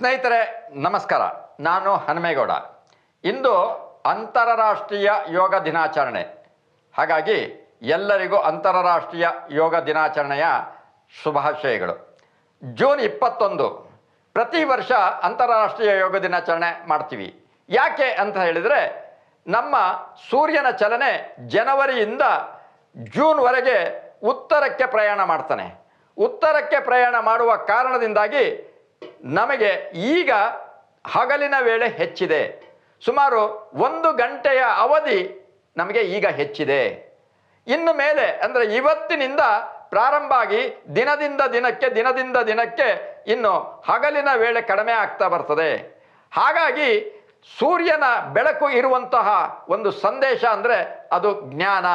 ಸ್ನೇಹಿತರೆ, ನಮಸ್ಕಾರ. ನಾನು ಹನುಮೇಗೌಡ. ಇಂದು ಅಂತಾರಾಷ್ಟ್ರೀಯ ಯೋಗ ದಿನಾಚರಣೆ. ಹಾಗಾಗಿ ಎಲ್ಲರಿಗೂ ಅಂತಾರಾಷ್ಟ್ರೀಯ ಯೋಗ ದಿನಾಚರಣೆಯ ಶುಭಾಶಯಗಳು. ಜೂನ್ ಇಪ್ಪತ್ತೊಂದು, ಪ್ರತಿ ವರ್ಷ ಅಂತಾರಾಷ್ಟ್ರೀಯ ಯೋಗ ದಿನಾಚರಣೆ ಮಾಡ್ತೀವಿ. ಯಾಕೆ ಅಂತ ಹೇಳಿದರೆ, ನಮ್ಮ ಸೂರ್ಯನ ಚಲನೆ ಜನವರಿಯಿಂದ ಜೂನ್ವರೆಗೆ ಉತ್ತರಕ್ಕೆ ಪ್ರಯಾಣ ಮಾಡ್ತಾನೆ. ಉತ್ತರಕ್ಕೆ ಪ್ರಯಾಣ ಮಾಡುವ ಕಾರಣದಿಂದಾಗಿ ನಮಗೆ ಈಗ ಹಗಲಿನ ವೇಳೆ ಹೆಚ್ಚಿದೆ. ಸುಮಾರು ಒಂದು ಗಂಟೆಯ ಅವಧಿ ನಮಗೆ ಈಗ ಹೆಚ್ಚಿದೆ. ಇನ್ನು ಮೇಲೆ, ಅಂದರೆ ಇವತ್ತಿನಿಂದ ಪ್ರಾರಂಭ ಆಗಿ ದಿನದಿಂದ ದಿನಕ್ಕೆ ದಿನದಿಂದ ದಿನಕ್ಕೆ ಇನ್ನು ಹಗಲಿನ ವೇಳೆ ಕಡಿಮೆ ಆಗ್ತಾ ಬರ್ತದೆ. ಹಾಗಾಗಿ ಸೂರ್ಯನ ಬೆಳಕು ಇರುವಂತಹ ಒಂದು ಸಂದೇಶ ಅಂದರೆ ಅದು ಜ್ಞಾನ.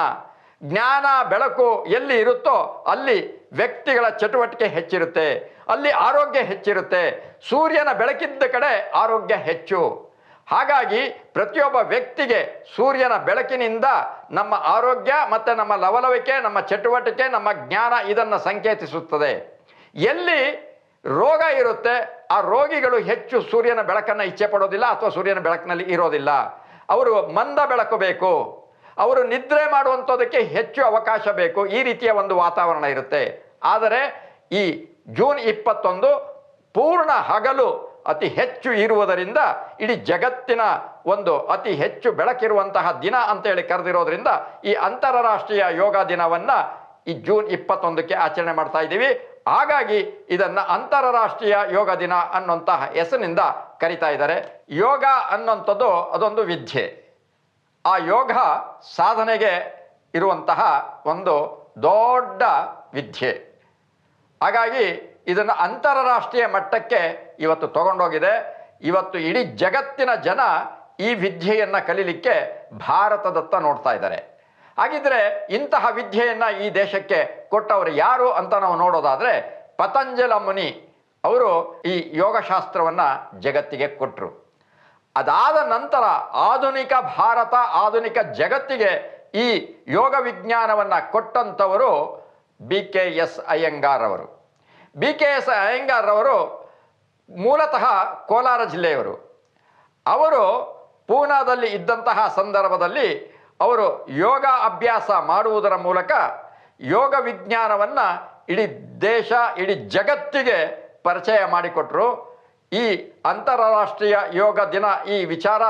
ಜ್ಞಾನ, ಬೆಳಕು ಎಲ್ಲಿ ಇರುತ್ತೋ ಅಲ್ಲಿ ವ್ಯಕ್ತಿಗಳ ಚಟುವಟಿಕೆ ಹೆಚ್ಚಿರುತ್ತೆ, ಅಲ್ಲಿ ಆರೋಗ್ಯ ಹೆಚ್ಚಿರುತ್ತೆ, ಸೂರ್ಯನ ಬೆಳಕಿದ್ದ ಕಡೆ ಆರೋಗ್ಯ ಹೆಚ್ಚು. ಹಾಗಾಗಿ ಪ್ರತಿಯೊಬ್ಬ ವ್ಯಕ್ತಿಗೆ ಸೂರ್ಯನ ಬೆಳಕಿನಿಂದ ನಮ್ಮ ಆರೋಗ್ಯ ಮತ್ತು ನಮ್ಮ ಲವಲವಿಕೆ, ನಮ್ಮ ಚಟುವಟಿಕೆ, ನಮ್ಮ ಜ್ಞಾನ ಇದನ್ನು ಸಂಕೇತಿಸುತ್ತದೆ. ಎಲ್ಲಿ ರೋಗ ಇರುತ್ತೆ, ಆ ರೋಗಿಗಳು ಹೆಚ್ಚು ಸೂರ್ಯನ ಬೆಳಕನ್ನು ಇಚ್ಛೆ ಪಡೋದಿಲ್ಲ ಅಥವಾ ಸೂರ್ಯನ ಬೆಳಕಿನಲ್ಲಿ ಇರೋದಿಲ್ಲ. ಅವರು ಮಂದ ಬೆಳಕು ಬೇಕು. ಅವರು ನಿದ್ರೆ ಮಾಡುವಂಥದ್ದಕ್ಕೆ ಹೆಚ್ಚು ಅವಕಾಶ ಬೇಕು. ಈ ರೀತಿಯ ಒಂದು ವಾತಾವರಣ ಇರುತ್ತೆ. ಆದರೆ ಈ ಜೂನ್ ಇಪ್ಪತ್ತೊಂದು ಪೂರ್ಣ ಹಗಲು ಅತಿ ಹೆಚ್ಚು ಇರುವುದರಿಂದ ಇಡೀ ಜಗತ್ತಿನ ಒಂದು ಅತಿ ಹೆಚ್ಚು ಬೆಳಕಿರುವಂತಹ ದಿನ ಅಂತೇಳಿ ಕರೆದಿರೋದ್ರಿಂದ ಈ ಅಂತಾರಾಷ್ಟ್ರೀಯ ಯೋಗ ದಿನವನ್ನು ಈ ಜೂನ್ ಇಪ್ಪತ್ತೊಂದಕ್ಕೆ ಆಚರಣೆ ಮಾಡ್ತಾ ಇದ್ದೀವಿ. ಹಾಗಾಗಿ ಇದನ್ನು ಅಂತಾರಾಷ್ಟ್ರೀಯ ಯೋಗ ದಿನ ಅನ್ನುವಂತಹ ಹೆಸರಿನಿಂದ ಕರಿತಾ ಇದ್ದಾರೆ. ಯೋಗ ಅನ್ನುವಂಥದ್ದು ಅದೊಂದು ವಿದ್ಯೆ. ಆ ಯೋಗ ಸಾಧನೆಗೆ ಇರುವಂತಹ ಒಂದು ದೊಡ್ಡ ವಿದ್ಯೆ. ಹಾಗಾಗಿ ಇದನ್ನು ಅಂತಾರಾಷ್ಟ್ರೀಯ ಮಟ್ಟಕ್ಕೆ ಇವತ್ತು ತಗೊಂಡೋಗಿದೆ. ಇವತ್ತು ಇಡೀ ಜಗತ್ತಿನ ಜನ ಈ ವಿದ್ಯೆಯನ್ನು ಕಲೀಲಿಕ್ಕೆ ಭಾರತದತ್ತ ನೋಡ್ತಾ ಇದ್ದಾರೆ. ಹಾಗಿದ್ರೆ ಇಂತಹ ವಿದ್ಯೆಯನ್ನು ಈ ದೇಶಕ್ಕೆ ಕೊಟ್ಟವರು ಯಾರು ಅಂತ ನಾವು ನೋಡೋದಾದರೆ ಪತಂಜಲ ಮುನಿ ಅವರು ಈ ಯೋಗಶಾಸ್ತ್ರವನ್ನು ಜಗತ್ತಿಗೆ ಕೊಟ್ಟರು ಅದಾದ ನಂತರ ಆಧುನಿಕ ಭಾರತ, ಆಧುನಿಕ ಜಗತ್ತಿಗೆ ಈ ಯೋಗ ವಿಜ್ಞಾನವನ್ನು ಕೊಟ್ಟಂಥವರು ಬಿ ಕೆ ಎಸ್ ಅಯ್ಯಂಗಾರ್ ಅವರು ಬಿ ಕೆ ಎಸ್ ಅಯ್ಯಂಗಾರ್ ಅವರು ಮೂಲತಃ ಕೋಲಾರ ಜಿಲ್ಲೆಯವರು. ಅವರು ಪೂನಾದಲ್ಲಿ ಇದ್ದಂತಹ ಸಂದರ್ಭದಲ್ಲಿ ಅವರು ಯೋಗ ಅಭ್ಯಾಸ ಮಾಡುವುದರ ಮೂಲಕ ಯೋಗ ವಿಜ್ಞಾನವನ್ನು ಇಡೀ ದೇಶ, ಇಡೀ ಜಗತ್ತಿಗೆ ಪರಿಚಯ ಮಾಡಿಕೊಟ್ರು. ಈ ಅಂತಾರಾಷ್ಟ್ರೀಯ ಯೋಗ ದಿನ ಈ ವಿಚಾರ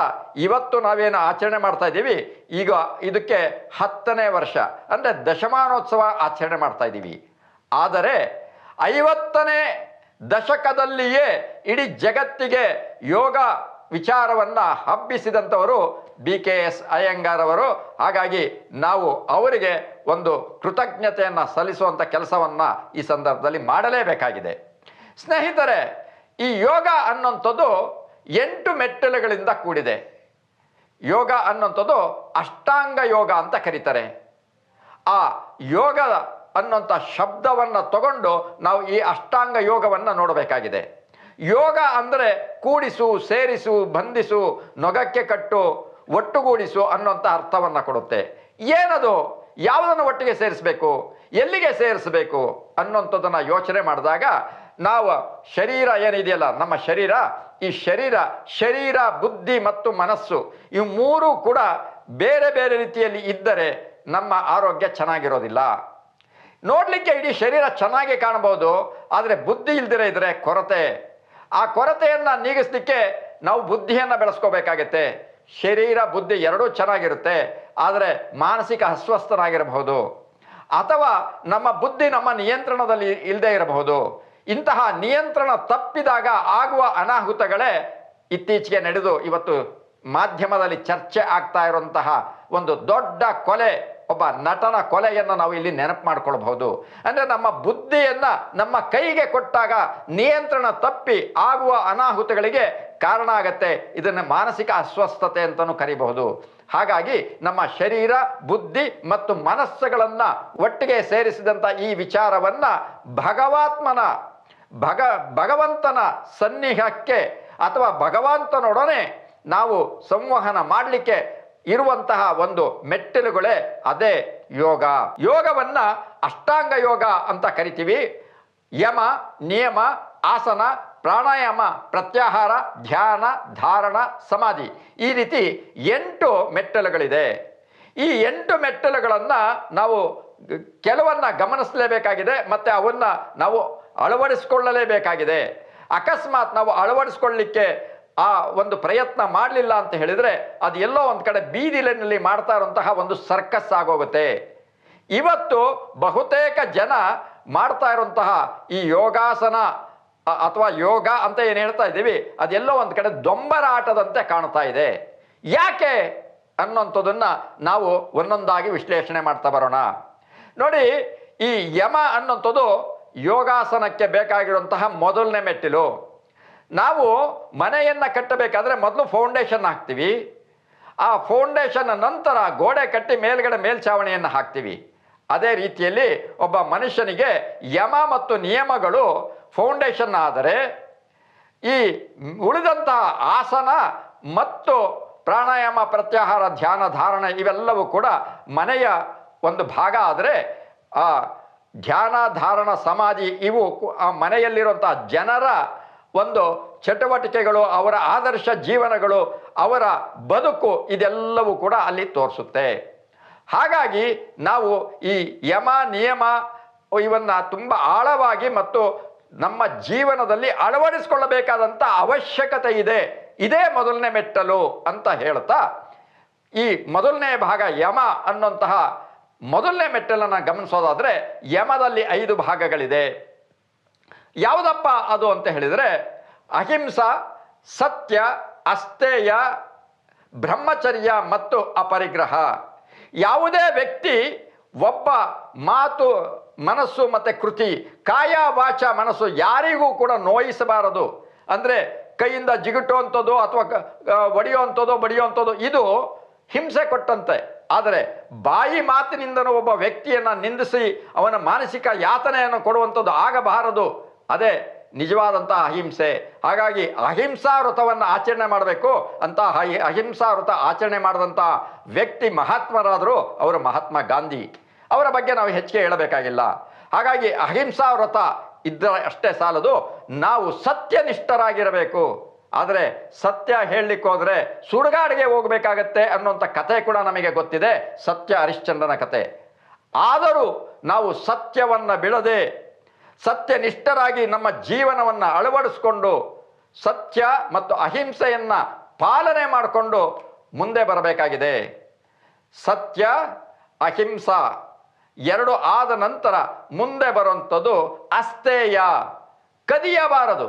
ಇವತ್ತು ನಾವೇನು ಆಚರಣೆ ಮಾಡ್ತಾ ಇದ್ದೀವಿ? ಈಗ ಇದಕ್ಕೆ ಹತ್ತನೇ ವರ್ಷ, ಅಂದರೆ ದಶಮಾನೋತ್ಸವ ಆಚರಣೆ ಮಾಡ್ತಾ ಇದ್ದೀವಿ. ಆದರೆ ಐವತ್ತನೇ ದಶಕದಲ್ಲಿಯೇ ಇಡೀ ಜಗತ್ತಿಗೆ ಯೋಗ ವಿಚಾರವನ್ನು ಹಬ್ಬಿಸಿದಂಥವರು ಬಿ ಕೆ ಎಸ್ ಅಯ್ಯಂಗಾರವರು ಹಾಗಾಗಿ ನಾವು ಅವರಿಗೆ ಒಂದು ಕೃತಜ್ಞತೆಯನ್ನು ಸಲ್ಲಿಸುವಂಥ ಕೆಲಸವನ್ನು ಈ ಸಂದರ್ಭದಲ್ಲಿ ಮಾಡಲೇಬೇಕಾಗಿದೆ. ಸ್ನೇಹಿತರೆ ಈ ಯೋಗ ಅನ್ನೋಂಥದ್ದು ಎಂಟು ಮೆಟ್ಟಲುಗಳಿಂದ ಕೂಡಿದೆ. ಯೋಗ ಅನ್ನೋಂಥದ್ದು ಅಷ್ಟಾಂಗ ಯೋಗ ಅಂತ ಕರೀತಾರೆ. ಆ ಯೋಗ ಅನ್ನೋಂಥ ಶಬ್ದವನ್ನು ತಗೊಂಡು ನಾವು ಈ ಅಷ್ಟಾಂಗ ಯೋಗವನ್ನು ನೋಡಬೇಕಾಗಿದೆ. ಯೋಗ ಅಂದರೆ ಕೂಡಿಸು, ಸೇರಿಸು, ಬಂಧಿಸು, ನೊಗಕ್ಕೆ ಕಟ್ಟು, ಒಟ್ಟುಗೂಡಿಸು ಅನ್ನೋಂಥ ಅರ್ಥವನ್ನು ಕೊಡುತ್ತೆ. ಏನದು? ಯಾವುದನ್ನು ಒಟ್ಟಿಗೆ ಸೇರಿಸಬೇಕು? ಎಲ್ಲಿಗೆ ಸೇರಿಸಬೇಕು ಅನ್ನೋಂಥದ್ದನ್ನು ಯೋಚನೆ ಮಾಡಿದಾಗ ನಾವು ಶರೀರ ಏನಿದೆಯಲ್ಲ, ನಮ್ಮ ಶರೀರ, ಈ ಶರೀರ ಶರೀರ, ಬುದ್ಧಿ ಮತ್ತು ಮನಸ್ಸು ಇವು ಮೂರೂ ಕೂಡ ಬೇರೆ ಬೇರೆ ರೀತಿಯಲ್ಲಿ ಇದ್ದರೆ ನಮ್ಮ ಆರೋಗ್ಯ ಚೆನ್ನಾಗಿರೋದಿಲ್ಲ. ನೋಡಲಿಕ್ಕೆ ಇಡೀ ಶರೀರ ಚೆನ್ನಾಗಿ ಕಾಣಬಹುದು, ಆದರೆ ಬುದ್ಧಿ ಇಲ್ದಿರೇ ಇದ್ರೆ ಕೊರತೆ. ಆ ಕೊರತೆಯನ್ನು ನೀಗಿಸ್ಲಿಕ್ಕೆ ನಾವು ಬುದ್ಧಿಯನ್ನು ಬೆಳೆಸ್ಕೋಬೇಕಾಗತ್ತೆ. ಶರೀರ, ಬುದ್ಧಿ ಎರಡೂ ಚೆನ್ನಾಗಿರುತ್ತೆ, ಆದರೆ ಮಾನಸಿಕ ಅಸ್ವಸ್ಥನಾಗಿರಬಹುದು. ಅಥವಾ ನಮ್ಮ ಬುದ್ಧಿ ನಮ್ಮ ನಿಯಂತ್ರಣದಲ್ಲಿ ಇಲ್ಲದೆ ಇರಬಹುದು. ಇಂತಹ ನಿಯಂತ್ರಣ ತಪ್ಪಿದಾಗ ಆಗುವ ಅನಾಹುತಗಳೇ ಇತ್ತೀಚೆಗೆ ನಡೆದು ಇವತ್ತು ಮಾಧ್ಯಮದಲ್ಲಿ ಚರ್ಚೆ ಆಗ್ತಾ ಇರುವಂತಹ ಒಂದು ದೊಡ್ಡ ಕೊಲೆ, ಒಬ್ಬ ನಟನ ಕೊಲೆಯನ್ನು ನಾವು ಇಲ್ಲಿ ನೆನಪು ಮಾಡ್ಕೊಳ್ಬಹುದು. ಅಂದರೆ ನಮ್ಮ ಬುದ್ಧಿಯನ್ನು ನಮ್ಮ ಕೈಗೆ ಕೊಟ್ಟಾಗ ನಿಯಂತ್ರಣ ತಪ್ಪಿ ಆಗುವ ಅನಾಹುತಗಳಿಗೆ ಕಾರಣ ಆಗತ್ತೆ. ಇದನ್ನು ಮಾನಸಿಕ ಅಸ್ವಸ್ಥತೆ ಅಂತಲೂ ಕರಿಬಹುದು. ಹಾಗಾಗಿ ನಮ್ಮ ಶರೀರ, ಬುದ್ಧಿ ಮತ್ತು ಮನಸ್ಸುಗಳನ್ನು ಒಟ್ಟಿಗೆ ಸೇರಿಸಿದಂಥ ಈ ವಿಚಾರವನ್ನು ಭಗವಾತ್ಮನ ಭಗ, ಭಗವಂತನ ಸನ್ನಿಹಕ್ಕೆ ಅಥವಾ ಭಗವಂತನೊಡನೆ ನಾವು ಸಂವಹನ ಮಾಡಲಿಕ್ಕೆ ಇರುವಂತಹ ಒಂದು ಮೆಟ್ಟಿಲುಗಳೇ ಅದೇ ಯೋಗ. ಯೋಗವನ್ನ ಅಷ್ಟಾಂಗ ಯೋಗ ಅಂತ ಕರಿತೀವಿ. ಯಮ, ನಿಯಮ, ಆಸನ, ಪ್ರಾಣಾಯಾಮ, ಪ್ರತ್ಯಾಹಾರ, ಧ್ಯಾನ, ಧಾರಣ, ಸಮಾಧಿ ಈ ರೀತಿ ಎಂಟು ಮೆಟ್ಟಲುಗಳಿದೆ. ಈ ಎಂಟು ಮೆಟ್ಟಲುಗಳನ್ನು ನಾವು ಕೆಲವನ್ನು ಗಮನಿಸಲೇಬೇಕಾಗಿದೆ. ಮತ್ತು ಅವನ್ನು ನಾವು ಅಳವಡಿಸ್ಕೊಳ್ಳಲೇಬೇಕಾಗಿದೆ. ಅಕಸ್ಮಾತ್ ನಾವು ಅಳವಡಿಸ್ಕೊಳ್ಳಿಕ್ಕೆ ಆ ಒಂದು ಪ್ರಯತ್ನ ಮಾಡಲಿಲ್ಲ ಅಂತ ಹೇಳಿದರೆ ಅದು ಎಲ್ಲೋ ಒಂದು ಕಡೆ ಬೀದಿಲಿನಲ್ಲಿ ಮಾಡ್ತಾ ಇರುವಂತಹ ಒಂದು ಸರ್ಕಸ್ ಆಗೋಗುತ್ತೆ. ಇವತ್ತು ಬಹುತೇಕ ಜನ ಮಾಡ್ತಾ ಇರುವಂತಹ ಈ ಯೋಗಾಸನ ಅಥವಾ ಯೋಗ ಅಂತ ಏನು ಹೇಳ್ತಾ ಇದ್ದೀವಿ, ಅದೆಲ್ಲೋ ಒಂದು ಕಡೆ ದೊಂಬರಾಟದಂತೆ ಕಾಣ್ತಾ ಇದೆ. ಯಾಕೆ ಅನ್ನೋಂಥದನ್ನು ನಾವು ಒಂದೊಂದಾಗಿ ವಿಶ್ಲೇಷಣೆ ಮಾಡ್ತಾ ಬರೋಣ. ನೋಡಿ, ಈ ಯಮ ಅನ್ನೋಂಥದ್ದು ಯೋಗಾಸನಕ್ಕೆ ಬೇಕಾಗಿರುವಂತಹ ಮೊದಲನೇ ಮೆಟ್ಟಿಲು. ನಾವು ಮನೆಯನ್ನು ಕಟ್ಟಬೇಕಾದ್ರೆ ಮೊದಲು ಫೌಂಡೇಶನ್ ಹಾಕ್ತೀವಿ. ಆ ಫೌಂಡೇಶನ್ ನಂತರ ಗೋಡೆ ಕಟ್ಟಿ ಮೇಲ್ಗಡೆ ಮೇಲ್ಛಾವಣಿಯನ್ನು ಹಾಕ್ತೀವಿ. ಅದೇ ರೀತಿಯಲ್ಲಿ ಒಬ್ಬ ಮನುಷ್ಯನಿಗೆ ಯಮ ಮತ್ತು ನಿಯಮಗಳು ಫೌಂಡೇಶನ್ ಆದರೆ ಈ ಉಳಿದಂತಹ ಆಸನ ಮತ್ತು ಪ್ರಾಣಾಯಾಮ, ಪ್ರತ್ಯಾಹಾರ, ಧ್ಯಾನ, ಧಾರಣೆ ಇವೆಲ್ಲವೂ ಕೂಡ ಮನೆಯ ಒಂದು ಭಾಗ ಆದರೆ ಆ ಧ್ಯಾನ ಧಾರಣ ಸಮಾಧಿ, ಇವು ಆ ಮನೆಯಲ್ಲಿರುವಂಥ ಜನರ ಒಂದು ಚಟುವಟಿಕೆಗಳು, ಅವರ ಆದರ್ಶ ಜೀವನಗಳು, ಅವರ ಬದುಕು, ಇದೆಲ್ಲವೂ ಕೂಡ ಅಲ್ಲಿ ತೋರಿಸುತ್ತೆ. ಹಾಗಾಗಿ ನಾವು ಈ ಯಮ, ನಿಯಮ, ಇವನ್ನು ತುಂಬ ಆಳವಾಗಿ ಮತ್ತು ನಮ್ಮ ಜೀವನದಲ್ಲಿ ಅಳವಡಿಸಿಕೊಳ್ಳಬೇಕಾದಂಥ ಅವಶ್ಯಕತೆ ಇದೆ. ಇದೇ ಮೊದಲನೇ ಮೆಟ್ಟಲು ಅಂತ ಹೇಳ್ತಾ, ಈ ಮೊದಲನೇ ಭಾಗ ಯಮ ಅನ್ನುವಂತಹ ಮೊದಲನೇ ಮೆಟ್ಟಲನ್ನು ಗಮನಿಸೋದಾದರೆ ಯಮದಲ್ಲಿ ಐದು ಭಾಗಗಳಿದೆ. ಯಾವುದಪ್ಪ ಅದು ಅಂತ ಹೇಳಿದರೆ, ಅಹಿಂಸಾ, ಸತ್ಯ ಅಸ್ತೇಯ ಬ್ರಹ್ಮಚರ್ಯ ಮತ್ತು ಅಪರಿಗ್ರಹ. ಯಾವುದೇ ವ್ಯಕ್ತಿ ಒಬ್ಬ ಮಾತು, ಮನಸ್ಸು ಮತ್ತು ಕೃತಿ, ಕಾಯ ವಾಚ ಮನಸ್ಸು ಯಾರಿಗೂ ಕೂಡ ನೋಯಿಸಬಾರದು. ಅಂದರೆ ಕೈಯಿಂದ ಜಿಗುಟುವಂಥದ್ದು ಅಥವಾ ಒಡೆಯುವಂಥದ್ದು, ಬಡಿಯುವಂಥದ್ದು, ಇದು ಹಿಂಸೆ ಕೊಟ್ಟಂತೆ. ಆದರೆ ಬಾಯಿ ಮಾತಿನಿಂದನೂ ಒಬ್ಬ ವ್ಯಕ್ತಿಯನ್ನು ನಿಂದಿಸಿ ಅವನ ಮಾನಸಿಕ ಯಾತನೆಯನ್ನು ಕೊಡುವಂಥದ್ದು ಆಗಬಾರದು. ಅದೇ ನಿಜವಾದಂತಹ ಅಹಿಂಸೆ. ಹಾಗಾಗಿ ಅಹಿಂಸಾ ವ್ರತವನ್ನು ಆಚರಣೆ ಮಾಡಬೇಕು. ಅಂತ ಅಹಿಂಸಾ ವ್ರತ ಆಚರಣೆ ಮಾಡಿದಂಥ ವ್ಯಕ್ತಿ ಮಹಾತ್ಮರಾದರು ಅವರು ಮಹಾತ್ಮ ಗಾಂಧಿ. ಅವರ ಬಗ್ಗೆ ನಾವು ಹೆಚ್ಚಿಗೆ ಹೇಳಬೇಕಾಗಿಲ್ಲ. ಹಾಗಾಗಿ ಅಹಿಂಸಾ ವ್ರತ ಇದ್ದರೆ ಅಷ್ಟೇ ಸಾಲದು. ನಾವು ಸತ್ಯನಿಷ್ಠರಾಗಿರಬೇಕು. ಆದರೆ ಸತ್ಯ ಹೇಳಲಿಕ್ಕೆ ಹೋದರೆ ಸುಡುಗಾಡಿಗೆ ಹೋಗಬೇಕಾಗತ್ತೆ ಅನ್ನುವಂಥ ಕತೆ ಕೂಡ ನಮಗೆ ಗೊತ್ತಿದೆ. ಸತ್ಯ ಹರಿಶ್ಚಂದ್ರನ ಕತೆ ಆದರೂ ನಾವು ಸತ್ಯವನ್ನು ಬಿಡದೆ ಸತ್ಯನಿಷ್ಠರಾಗಿ ನಮ್ಮ ಜೀವನವನ್ನು ಅಳವಡಿಸ್ಕೊಂಡು ಸತ್ಯ ಮತ್ತು ಅಹಿಂಸೆಯನ್ನು ಪಾಲನೆ ಮಾಡಿಕೊಂಡು ಮುಂದೆ ಬರಬೇಕಾಗಿದೆ. ಸತ್ಯ, ಅಹಿಂಸಾ ಎರಡು ಆದ ನಂತರ ಮುಂದೆ ಬರುವಂಥದ್ದು ಅಸ್ತೇಯ ಕದಿಯಬಾರದು.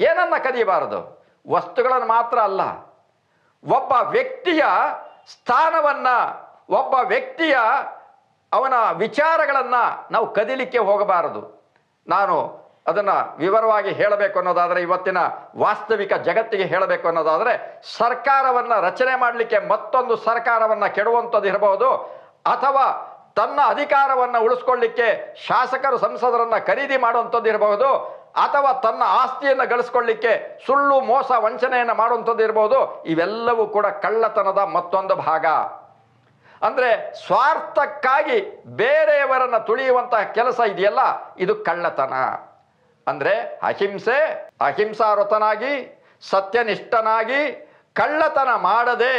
ಏನನ್ನ ಕದಿಯಬಾರದು? ವಸ್ತುಗಳನ್ನು ಮಾತ್ರ ಅಲ್ಲ, ಒಬ್ಬ ವ್ಯಕ್ತಿಯ ಸ್ಥಾನವನ್ನು, ಒಬ್ಬ ವ್ಯಕ್ತಿಯ ಅವನ ವಿಚಾರಗಳನ್ನು ನಾವು ಕದಿಲಿಕ್ಕೆ ಹೋಗಬಾರದು. ನಾನು ಅದನ್ನು ವಿವರವಾಗಿ ಹೇಳಬೇಕು ಅನ್ನೋದಾದರೆ, ಇವತ್ತಿನ ವಾಸ್ತವಿಕ ಜಗತ್ತಿಗೆ ಹೇಳಬೇಕು ಅನ್ನೋದಾದರೆ, ಸರ್ಕಾರವನ್ನು ರಚನೆ ಮಾಡಲಿಕ್ಕೆ ಮತ್ತೊಂದು ಸರ್ಕಾರವನ್ನು ಕೆಡುವಂಥದ್ದು ಇರಬಹುದು ಅಥವಾ ತನ್ನ ಅಧಿಕಾರವನ್ನು ಉಳಿಸ್ಕೊಳ್ಳಿಕ್ಕೆ ಶಾಸಕರು, ಸಂಸದರನ್ನು ಖರೀದಿ ಮಾಡುವಂಥದ್ದು ಇರಬಹುದು ಅಥವಾ ತನ್ನ ಆಸ್ತಿಯನ್ನು ಗಳಿಸ್ಕೊಳ್ಳಿಕ್ಕೆ ಸುಳ್ಳು, ಮೋಸ, ವಂಚನೆಯನ್ನು ಮಾಡುವಂಥದ್ದು ಇರಬಹುದು ಇವೆಲ್ಲವೂ ಕೂಡ ಕಳ್ಳತನದ ಮತ್ತೊಂದು ಭಾಗ. ಅಂದರೆ ಸ್ವಾರ್ಥಕ್ಕಾಗಿ ಬೇರೆಯವರನ್ನು ತುಳಿಯುವಂತಹ ಕೆಲಸ ಇದೆಯಲ್ಲ, ಇದು ಕಳ್ಳತನ. ಅಂದರೆ ಅಹಿಂಸೆ, ಅಹಿಂಸಾರತನಾಗಿ, ಸತ್ಯನಿಷ್ಠನಾಗಿ ಕಳ್ಳತನ ಮಾಡದೆ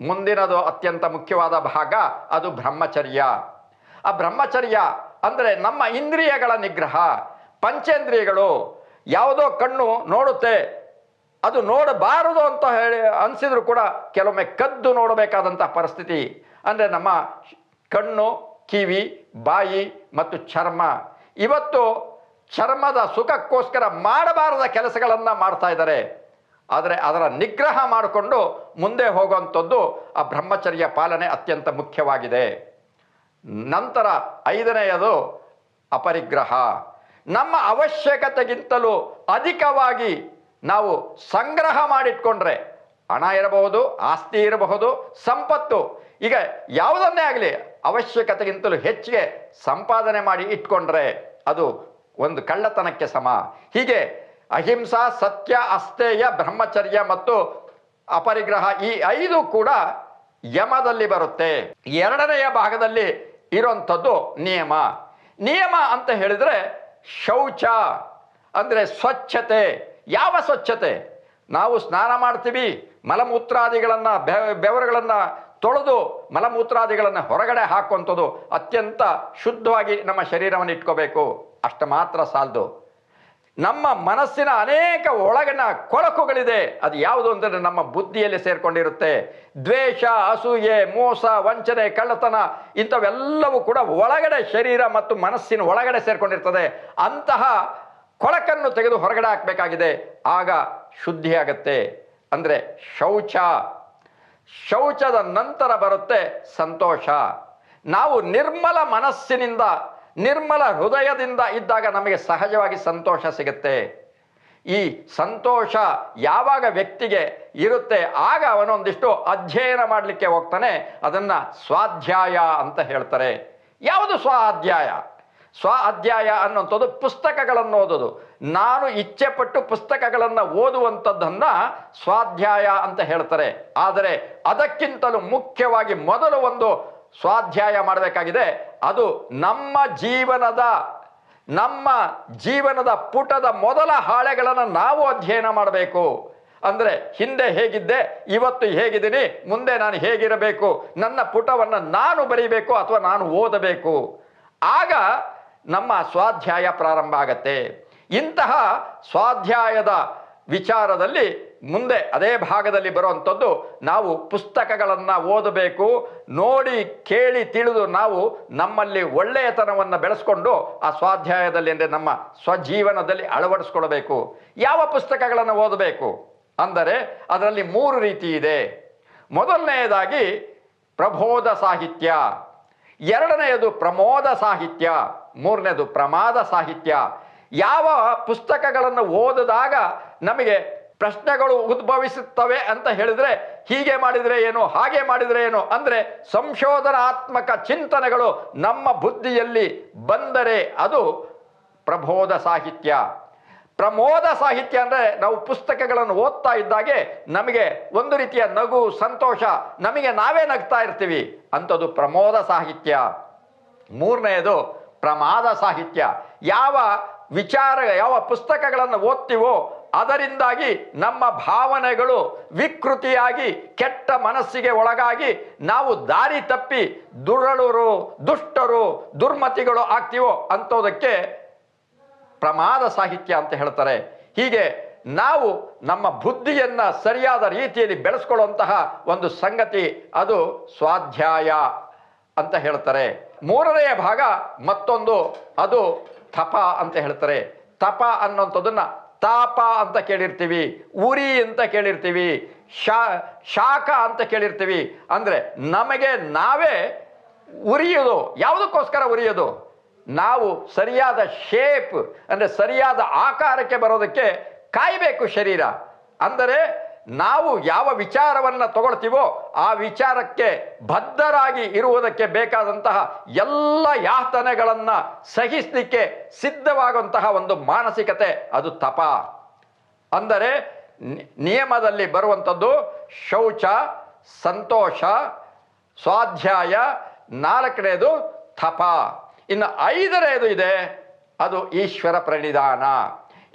ಮುಂದಿನದು ಅತ್ಯಂತ ಮುಖ್ಯವಾದ ಭಾಗ, ಅದು ಬ್ರಹ್ಮಚರ್ಯ. ಆ ಬ್ರಹ್ಮಚರ್ಯ ಅಂದರೆ ನಮ್ಮ ಇಂದ್ರಿಯಗಳ ನಿಗ್ರಹ. ಪಂಚೇಂದ್ರಿಯಗಳು ಯಾವುದೋ ಕಣ್ಣು ನೋಡುತ್ತೆ, ಅದು ನೋಡಬಾರದು ಅಂತ ಹೇಳಿ ಅನಿಸಿದ್ರು ಕೂಡ ಕೆಲವೊಮ್ಮೆ ಕದ್ದು ನೋಡಬೇಕಾದಂಥ ಪರಿಸ್ಥಿತಿ. ಅಂದರೆ ನಮ್ಮ ಕಣ್ಣು, ಕಿವಿ, ಬಾಯಿ ಮತ್ತು ಚರ್ಮ. ಇವತ್ತು ಚರ್ಮದ ಸುಖಕ್ಕೋಸ್ಕರ ಮಾಡಬಾರದ ಕೆಲಸಗಳನ್ನು ಮಾಡ್ತಾ ಇದ್ದಾರೆ. ಆದರೆ ಅದರ ನಿಗ್ರಹ ಮಾಡಿಕೊಂಡು ಮುಂದೆ ಹೋಗುವಂಥದ್ದು ಆ ಬ್ರಹ್ಮಚರ್ಯ ಪಾಲನೆ ಅತ್ಯಂತ ಮುಖ್ಯವಾಗಿದೆ. ನಂತರ ಐದನೆಯದು ಅಪರಿಗ್ರಹ. ನಮ್ಮ ಅವಶ್ಯಕತೆಗಿಂತಲೂ ಅಧಿಕವಾಗಿ ನಾವು ಸಂಗ್ರಹ ಮಾಡಿಟ್ಕೊಂಡ್ರೆ ಹಣ ಇರಬಹುದು, ಆಸ್ತಿ ಇರಬಹುದು, ಸಂಪತ್ತು. ಈಗ ಯಾವುದನ್ನೇ ಆಗಲಿ ಅವಶ್ಯಕತೆಗಿಂತಲೂ ಹೆಚ್ಚಿಗೆ ಸಂಪಾದನೆ ಮಾಡಿ ಇಟ್ಕೊಂಡ್ರೆ ಅದು ಒಂದು ಕಳ್ಳತನಕ್ಕೆ ಸಮ. ಹೀಗೆ ಅಹಿಂಸಾ, ಸತ್ಯ ಅಸ್ತೇಯ ಬ್ರಹ್ಮಚರ್ಯ ಮತ್ತು ಅಪರಿಗ್ರಹ ಈ ಐದು ಕೂಡ ಯಮದಲ್ಲಿ ಬರುತ್ತೆ. ಎರಡನೆಯ ಭಾಗದಲ್ಲಿ ಇರುವಂಥದ್ದು ನಿಯಮ. ನಿಯಮ ಅಂತ ಹೇಳಿದರೆ ಶೌಚ ಅಂದರೆ ಸ್ವಚ್ಛತೆ. ಯಾವ ಸ್ವಚ್ಛತೆ? ನಾವು ಸ್ನಾನ ಮಾಡ್ತೀವಿ, ಮಲಮೂತ್ರಾದಿಗಳನ್ನು ಬೆವರುಗಳನ್ನು ತೊಳೆದು ಮಲಮೂತ್ರಾದಿಗಳನ್ನು ಹೊರಗಡೆ ಹಾಕುವಂಥದ್ದು ಅತ್ಯಂತ ಶುದ್ಧವಾಗಿ ನಮ್ಮ ಶರೀರವನ್ನು ಇಟ್ಕೋಬೇಕು ಅಷ್ಟು ಮಾತ್ರ ಸಾಲದು. ನಮ್ಮ ಮನಸ್ಸಿನ ಅನೇಕ ಒಳಗಿನ ಕೊಳಕುಗಳಿದೆ. ಅದು ಯಾವುದು ಅಂದರೆ ನಮ್ಮ ಬುದ್ಧಿಯಲ್ಲಿ ಸೇರಿಕೊಂಡಿರುತ್ತೆ. ದ್ವೇಷ, ಅಸೂಯೆ, ಮೋಸ, ವಂಚನೆ, ಕಳ್ಳತನ ಇಂಥವೆಲ್ಲವೂ ಕೂಡ ಒಳಗಡೆ ಶರೀರ ಮತ್ತು ಮನಸ್ಸಿನ ಒಳಗಡೆ ಸೇರಿಕೊಂಡಿರ್ತದೆ. ಅಂತಹ ಕೊಳಕನ್ನು ತೆಗೆದು ಹೊರಗಡೆ ಹಾಕಬೇಕಾಗಿದೆ. ಆಗ ಶುದ್ಧಿಯಾಗತ್ತೆ. ಅಂದರೆ ಶೌಚ. ಶೌಚದ ನಂತರ ಬರುತ್ತೆ ಸಂತೋಷ. ನಾವು ನಿರ್ಮಲ ಮನಸ್ಸಿನಿಂದ ನಿರ್ಮಲ ಹೃದಯದಿಂದ ಇದ್ದಾಗ ನಮಗೆ ಸಹಜವಾಗಿ ಸಂತೋಷ ಸಿಗುತ್ತೆ. ಈ ಸಂತೋಷ ಯಾವಾಗ ವ್ಯಕ್ತಿಗೆ ಇರುತ್ತೆ, ಆಗ ಅವನೊಂದಿಷ್ಟು ಅಧ್ಯಯನ ಮಾಡಲಿಕ್ಕೆ ಹೋಗ್ತಾನೆ. ಅದನ್ನು ಸ್ವಾಧ್ಯಾಯ ಅಂತ ಹೇಳ್ತಾರೆ. ಯಾವುದು ಸ್ವಾಧ್ಯಾಯ? ಸ್ವ ಅಧ್ಯಾಯ ಅನ್ನುವಂಥದ್ದು ಪುಸ್ತಕಗಳನ್ನು ಓದೋದು ನಾನು ಇಚ್ಛೆ ಪಟ್ಟು ಪುಸ್ತಕಗಳನ್ನು ಓದುವಂಥದ್ದನ್ನು ಸ್ವಾಧ್ಯಾಯ ಅಂತ ಹೇಳ್ತಾರೆ. ಆದರೆ ಅದಕ್ಕಿಂತಲೂ ಮುಖ್ಯವಾಗಿ ಮೊದಲು ಒಂದು ಸ್ವಾಧ್ಯಾಯ ಮಾಡಬೇಕಾಗಿದೆ. ಅದು ನಮ್ಮ ಜೀವನದ ನಮ್ಮ ಜೀವನದ ಪುಟದ ಮೊದಲ ಹಾಳೆಗಳನ್ನು ನಾವು ಅಧ್ಯಯನ ಮಾಡಬೇಕು. ಅಂದರೆ ಹಿಂದೆ ಹೇಗಿದ್ದೆ, ಇವತ್ತು ಹೇಗಿದ್ದೀನಿ, ಮುಂದೆ ನಾನು ಹೇಗಿರಬೇಕು, ನನ್ನ ಪುಟವನ್ನು ನಾನು ಬರೀಬೇಕು ಅಥವಾ ನಾನು ಓದಬೇಕು. ಆಗ ನಮ್ಮ ಸ್ವಾಧ್ಯಾಯ ಪ್ರಾರಂಭ ಆಗತ್ತೆ. ಇಂತಹ ಸ್ವಾಧ್ಯಾಯದ ವಿಚಾರದಲ್ಲಿ ಮುಂದೆ ಅದೇ ಭಾಗದಲ್ಲಿ ಬರುವಂಥದ್ದು ನಾವು ಪುಸ್ತಕಗಳನ್ನು ಓದಬೇಕು, ನೋಡಿ, ಕೇಳಿ, ತಿಳಿದು ನಾವು ನಮ್ಮಲ್ಲಿ ಒಳ್ಳೆಯತನವನ್ನು ಬೆಳೆಸ್ಕೊಂಡು ಆ ಸ್ವಾಧ್ಯಾಯದಲ್ಲಿ ಅಂದರೆ ನಮ್ಮ ಸ್ವಜೀವನದಲ್ಲಿ ಅಳವಡಿಸ್ಕೊಳ್ಬೇಕು. ಯಾವ ಪುಸ್ತಕಗಳನ್ನು ಓದಬೇಕು? ಅಂದರೆ ಅದರಲ್ಲಿ ಮೂರು ರೀತಿ ಇದೆ. ಮೊದಲನೆಯದಾಗಿ ಪ್ರಬೋಧ ಸಾಹಿತ್ಯ, ಎರಡನೆಯದು ಪ್ರಮೋದ ಸಾಹಿತ್ಯ, ಮೂರನೇದು ಪ್ರಮಾದ ಸಾಹಿತ್ಯ. ಯಾವ ಪುಸ್ತಕಗಳನ್ನು ಓದಿದಾಗ ನಮಗೆ ಪ್ರಶ್ನೆಗಳು ಉದ್ಭವಿಸುತ್ತವೆ ಅಂತ ಹೇಳಿದರೆ ಹೀಗೆ ಮಾಡಿದರೆ ಏನು, ಹಾಗೆ ಮಾಡಿದರೆ ಏನು? ಅಂದರೆ ಸಂಶೋಧನಾತ್ಮಕ ಚಿಂತನೆಗಳು ನಮ್ಮ ಬುದ್ಧಿಯಲ್ಲಿ ಬಂದರೆ ಅದು ಪ್ರಬೋಧ ಸಾಹಿತ್ಯ. ಪ್ರಮೋದ ಸಾಹಿತ್ಯ ಅಂದರೆ ನಾವು ಪುಸ್ತಕಗಳನ್ನು ಓದ್ತಾ ಇದ್ದಾಗೆ ನಮಗೆ ಒಂದು ರೀತಿಯ ನಗು, ಸಂತೋಷ, ನಮಗೆ ನಾವೇ ನಗ್ತಾ ಇರ್ತೀವಿ. ಅಂಥದ್ದು ಪ್ರಮೋದ ಸಾಹಿತ್ಯ. ಮೂರನೆಯದು ಪ್ರಮಾದ ಸಾಹಿತ್ಯ. ಯಾವ ವಿಚಾರ, ಯಾವ ಪುಸ್ತಕಗಳನ್ನು ಓದ್ತೀವೋ ಅದರಿಂದಾಗಿ ನಮ್ಮ ಭಾವನೆಗಳು ವಿಕೃತಿಯಾಗಿ, ಕೆಟ್ಟ ಮನಸ್ಸಿಗೆ ಒಳಗಾಗಿ ನಾವು ದಾರಿ ತಪ್ಪಿ ದುರಳರು, ದುಷ್ಟರು, ದುರ್ಮತಿಗಳು ಆಗ್ತೀವೋ ಅಂತೋದಕ್ಕೆ ಪ್ರಮಾದ ಸಾಹಿತ್ಯ ಅಂತ ಹೇಳ್ತಾರೆ. ಹೀಗೆ ನಾವು ನಮ್ಮ ಬುದ್ಧಿಯನ್ನು ಸರಿಯಾದ ರೀತಿಯಲ್ಲಿ ಬೆಳೆಸ್ಕೊಳ್ಳುವಂತಹ ಒಂದು ಸಂಗತಿ ಅದು ಸ್ವಾಧ್ಯಾಯ ಅಂತ ಹೇಳ್ತಾರೆ. ಮೂರನೆಯ ಭಾಗ ಮತ್ತೊಂದು, ಅದು ತಪ ಅಂತ ಹೇಳ್ತಾರೆ. ತಪ ಅನ್ನೋಂಥದ್ದನ್ನ ತಾಪ ಅಂತ ಕೇಳಿರ್ತೀವಿ, ಉರಿ ಅಂತ ಕೇಳಿರ್ತೀವಿ, ಶಾ, ಶಾಖ ಅಂತ ಕೇಳಿರ್ತೀವಿ. ಅಂದರೆ ನಮಗೆ ನಾವೇ ಉರಿಯೋದು, ಯಾವುದಕ್ಕೋಸ್ಕರ ಉರಿಯೋದು? ನಾವು ಸರಿಯಾದ ಶೇಪ್ ಅಂದರೆ ಸರಿಯಾದ ಆಕಾರಕ್ಕೆ ಬರೋದಕ್ಕೆ ಕಾಯಬೇಕು ಶರೀರ. ಅಂದರೆ ನಾವು ಯಾವ ವಿಚಾರವನ್ನು ತಗೊಳ್ತೀವೋ ಆ ವಿಚಾರಕ್ಕೆ ಬದ್ಧರಾಗಿ ಇರುವುದಕ್ಕೆ ಬೇಕಾದಂತಹ ಎಲ್ಲ ಯಾತನೆಗಳನ್ನು ಸಹಿಸಲಿಕ್ಕೆ ಸಿದ್ಧವಾಗುವಂತಹ ಒಂದು ಮಾನಸಿಕತೆ, ಅದು ತಪ. ಅಂದರೆ ನಿಯಮದಲ್ಲಿ ಬರುವಂಥದ್ದು ಶೌಚ, ಸಂತೋಷ, ಸ್ವಾಧ್ಯಾಯ, ನಾಲ್ಕನೇದು ತಪ. ಇನ್ನು ಐದನೇದು ಇದೆ, ಅದು ಈಶ್ವರ ಪ್ರಣಿಧಾನ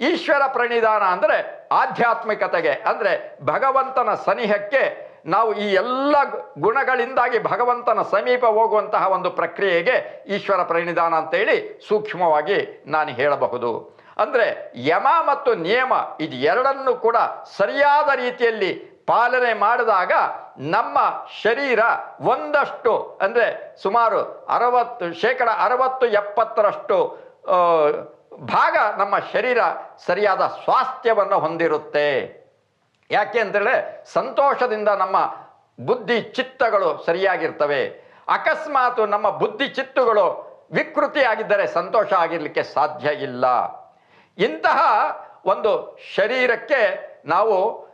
ಈಶ್ವರ ಪ್ರಣಿಧಾನ ಅಂದರೆ ಆಧ್ಯಾತ್ಮಿಕತೆಗೆ, ಅಂದರೆ ಭಗವಂತನ ಸನಿಹಕ್ಕೆ ನಾವು ಈ ಎಲ್ಲ ಗುಣಗಳಿಂದಾಗಿ ಭಗವಂತನ ಸಮೀಪ ಹೋಗುವಂತಹ ಒಂದು ಪ್ರಕ್ರಿಯೆಗೆ ಈಶ್ವರ ಪ್ರಣಿಧಾನ ಅಂತೇಳಿ ಸೂಕ್ಷ್ಮವಾಗಿ ನಾನು ಹೇಳಬಹುದು. ಅಂದರೆ ಯಮ ಮತ್ತು ನಿಯಮ ಇದು ಎರಡನ್ನು ಕೂಡ ಸರಿಯಾದ ರೀತಿಯಲ್ಲಿ ಪಾಲನೆ ಮಾಡಿದಾಗ ನಮ್ಮ ಶರೀರ ಒಂದಷ್ಟು, ಅಂದರೆ ಸುಮಾರು ಅರವತ್ತು ಶೇಕಡ ಅರವತ್ತು ಎಪ್ಪತ್ತರಷ್ಟು ಭಾಗ ನಮ್ಮ ಶರೀರ ಸರಿಯಾದ ಸ್ವಾಸ್ಥ್ಯವನ್ನು ಹೊಂದಿರುತ್ತೆ. ಯಾಕೆ ಅಂತೇಳಿ ಸಂತೋಷದಿಂದ ನಮ್ಮ ಬುದ್ಧಿ ಚಿತ್ತಗಳು ಸರಿಯಾಗಿರ್ತವೆ. ಅಕಸ್ಮಾತ್ ನಮ್ಮ ಬುದ್ಧಿ ಚಿತ್ತುಗಳು ವಿಕೃತಿಯಾಗಿದ್ದರೆ ಸಂತೋಷ ಆಗಿರಲಿಕ್ಕೆ ಸಾಧ್ಯ ಇಲ್ಲ. ಇಂತಹ ಒಂದು ಶರೀರಕ್ಕೆ ನಾವು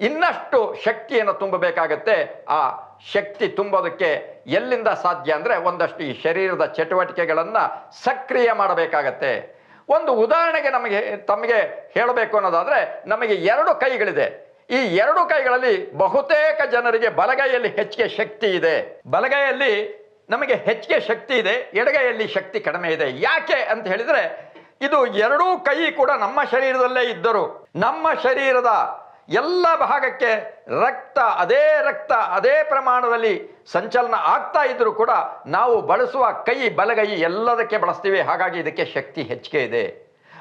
ಇನ್ನಷ್ಟು ಶಕ್ತಿಯನ್ನು ತುಂಬಬೇಕಾಗತ್ತೆ. ಆ ಶಕ್ತಿ ತುಂಬೋದಕ್ಕೆ ಎಲ್ಲಿಂದ ಸಾಧ್ಯ ಅಂದರೆ ಒಂದಷ್ಟು ಈ ಶರೀರದ ಚಟುವಟಿಕೆಗಳನ್ನು ಸಕ್ರಿಯ ಮಾಡಬೇಕಾಗತ್ತೆ. ಒಂದು ಉದಾಹರಣೆಗೆ ನಮಗೆ, ತಮಗೆ ಹೇಳಬೇಕು ಅನ್ನೋದಾದರೆ, ನಮಗೆ ಎರಡು ಕೈಗಳಿದೆ. ಈ ಎರಡು ಕೈಗಳಲ್ಲಿ ಬಹುತೇಕ ಜನರಿಗೆ ಬಲಗೈಯಲ್ಲಿ ಹೆಚ್ಚಿಗೆ ಶಕ್ತಿ ಇದೆ. ಬಲಗೈಯಲ್ಲಿ ನಮಗೆ ಹೆಚ್ಚಿಗೆ ಶಕ್ತಿ ಇದೆ, ಎಡಗೈಯಲ್ಲಿ ಶಕ್ತಿ ಕಡಿಮೆ ಇದೆ. ಯಾಕೆ ಅಂತ ಹೇಳಿದರೆ, ಇದು ಎರಡೂ ಕೈ ಕೂಡ ನಮ್ಮ ಶರೀರದಲ್ಲೇ ಇದ್ದರು. ನಮ್ಮ ಶರೀರದ ಎಲ್ಲ ಭಾಗಕ್ಕೆ ರಕ್ತ, ಅದೇ ರಕ್ತ, ಅದೇ ಪ್ರಮಾಣದಲ್ಲಿ ಸಂಚಲನ ಆಗ್ತಾ ಇದ್ದರೂ ಕೂಡ ನಾವು ಬಳಸುವ ಕೈ, ಬಲಗೈ ಎಲ್ಲದಕ್ಕೆ ಬಳಸ್ತೀವಿ. ಹಾಗಾಗಿ ಇದಕ್ಕೆ ಶಕ್ತಿ ಹೆಚ್ಚಿಗೆ ಇದೆ.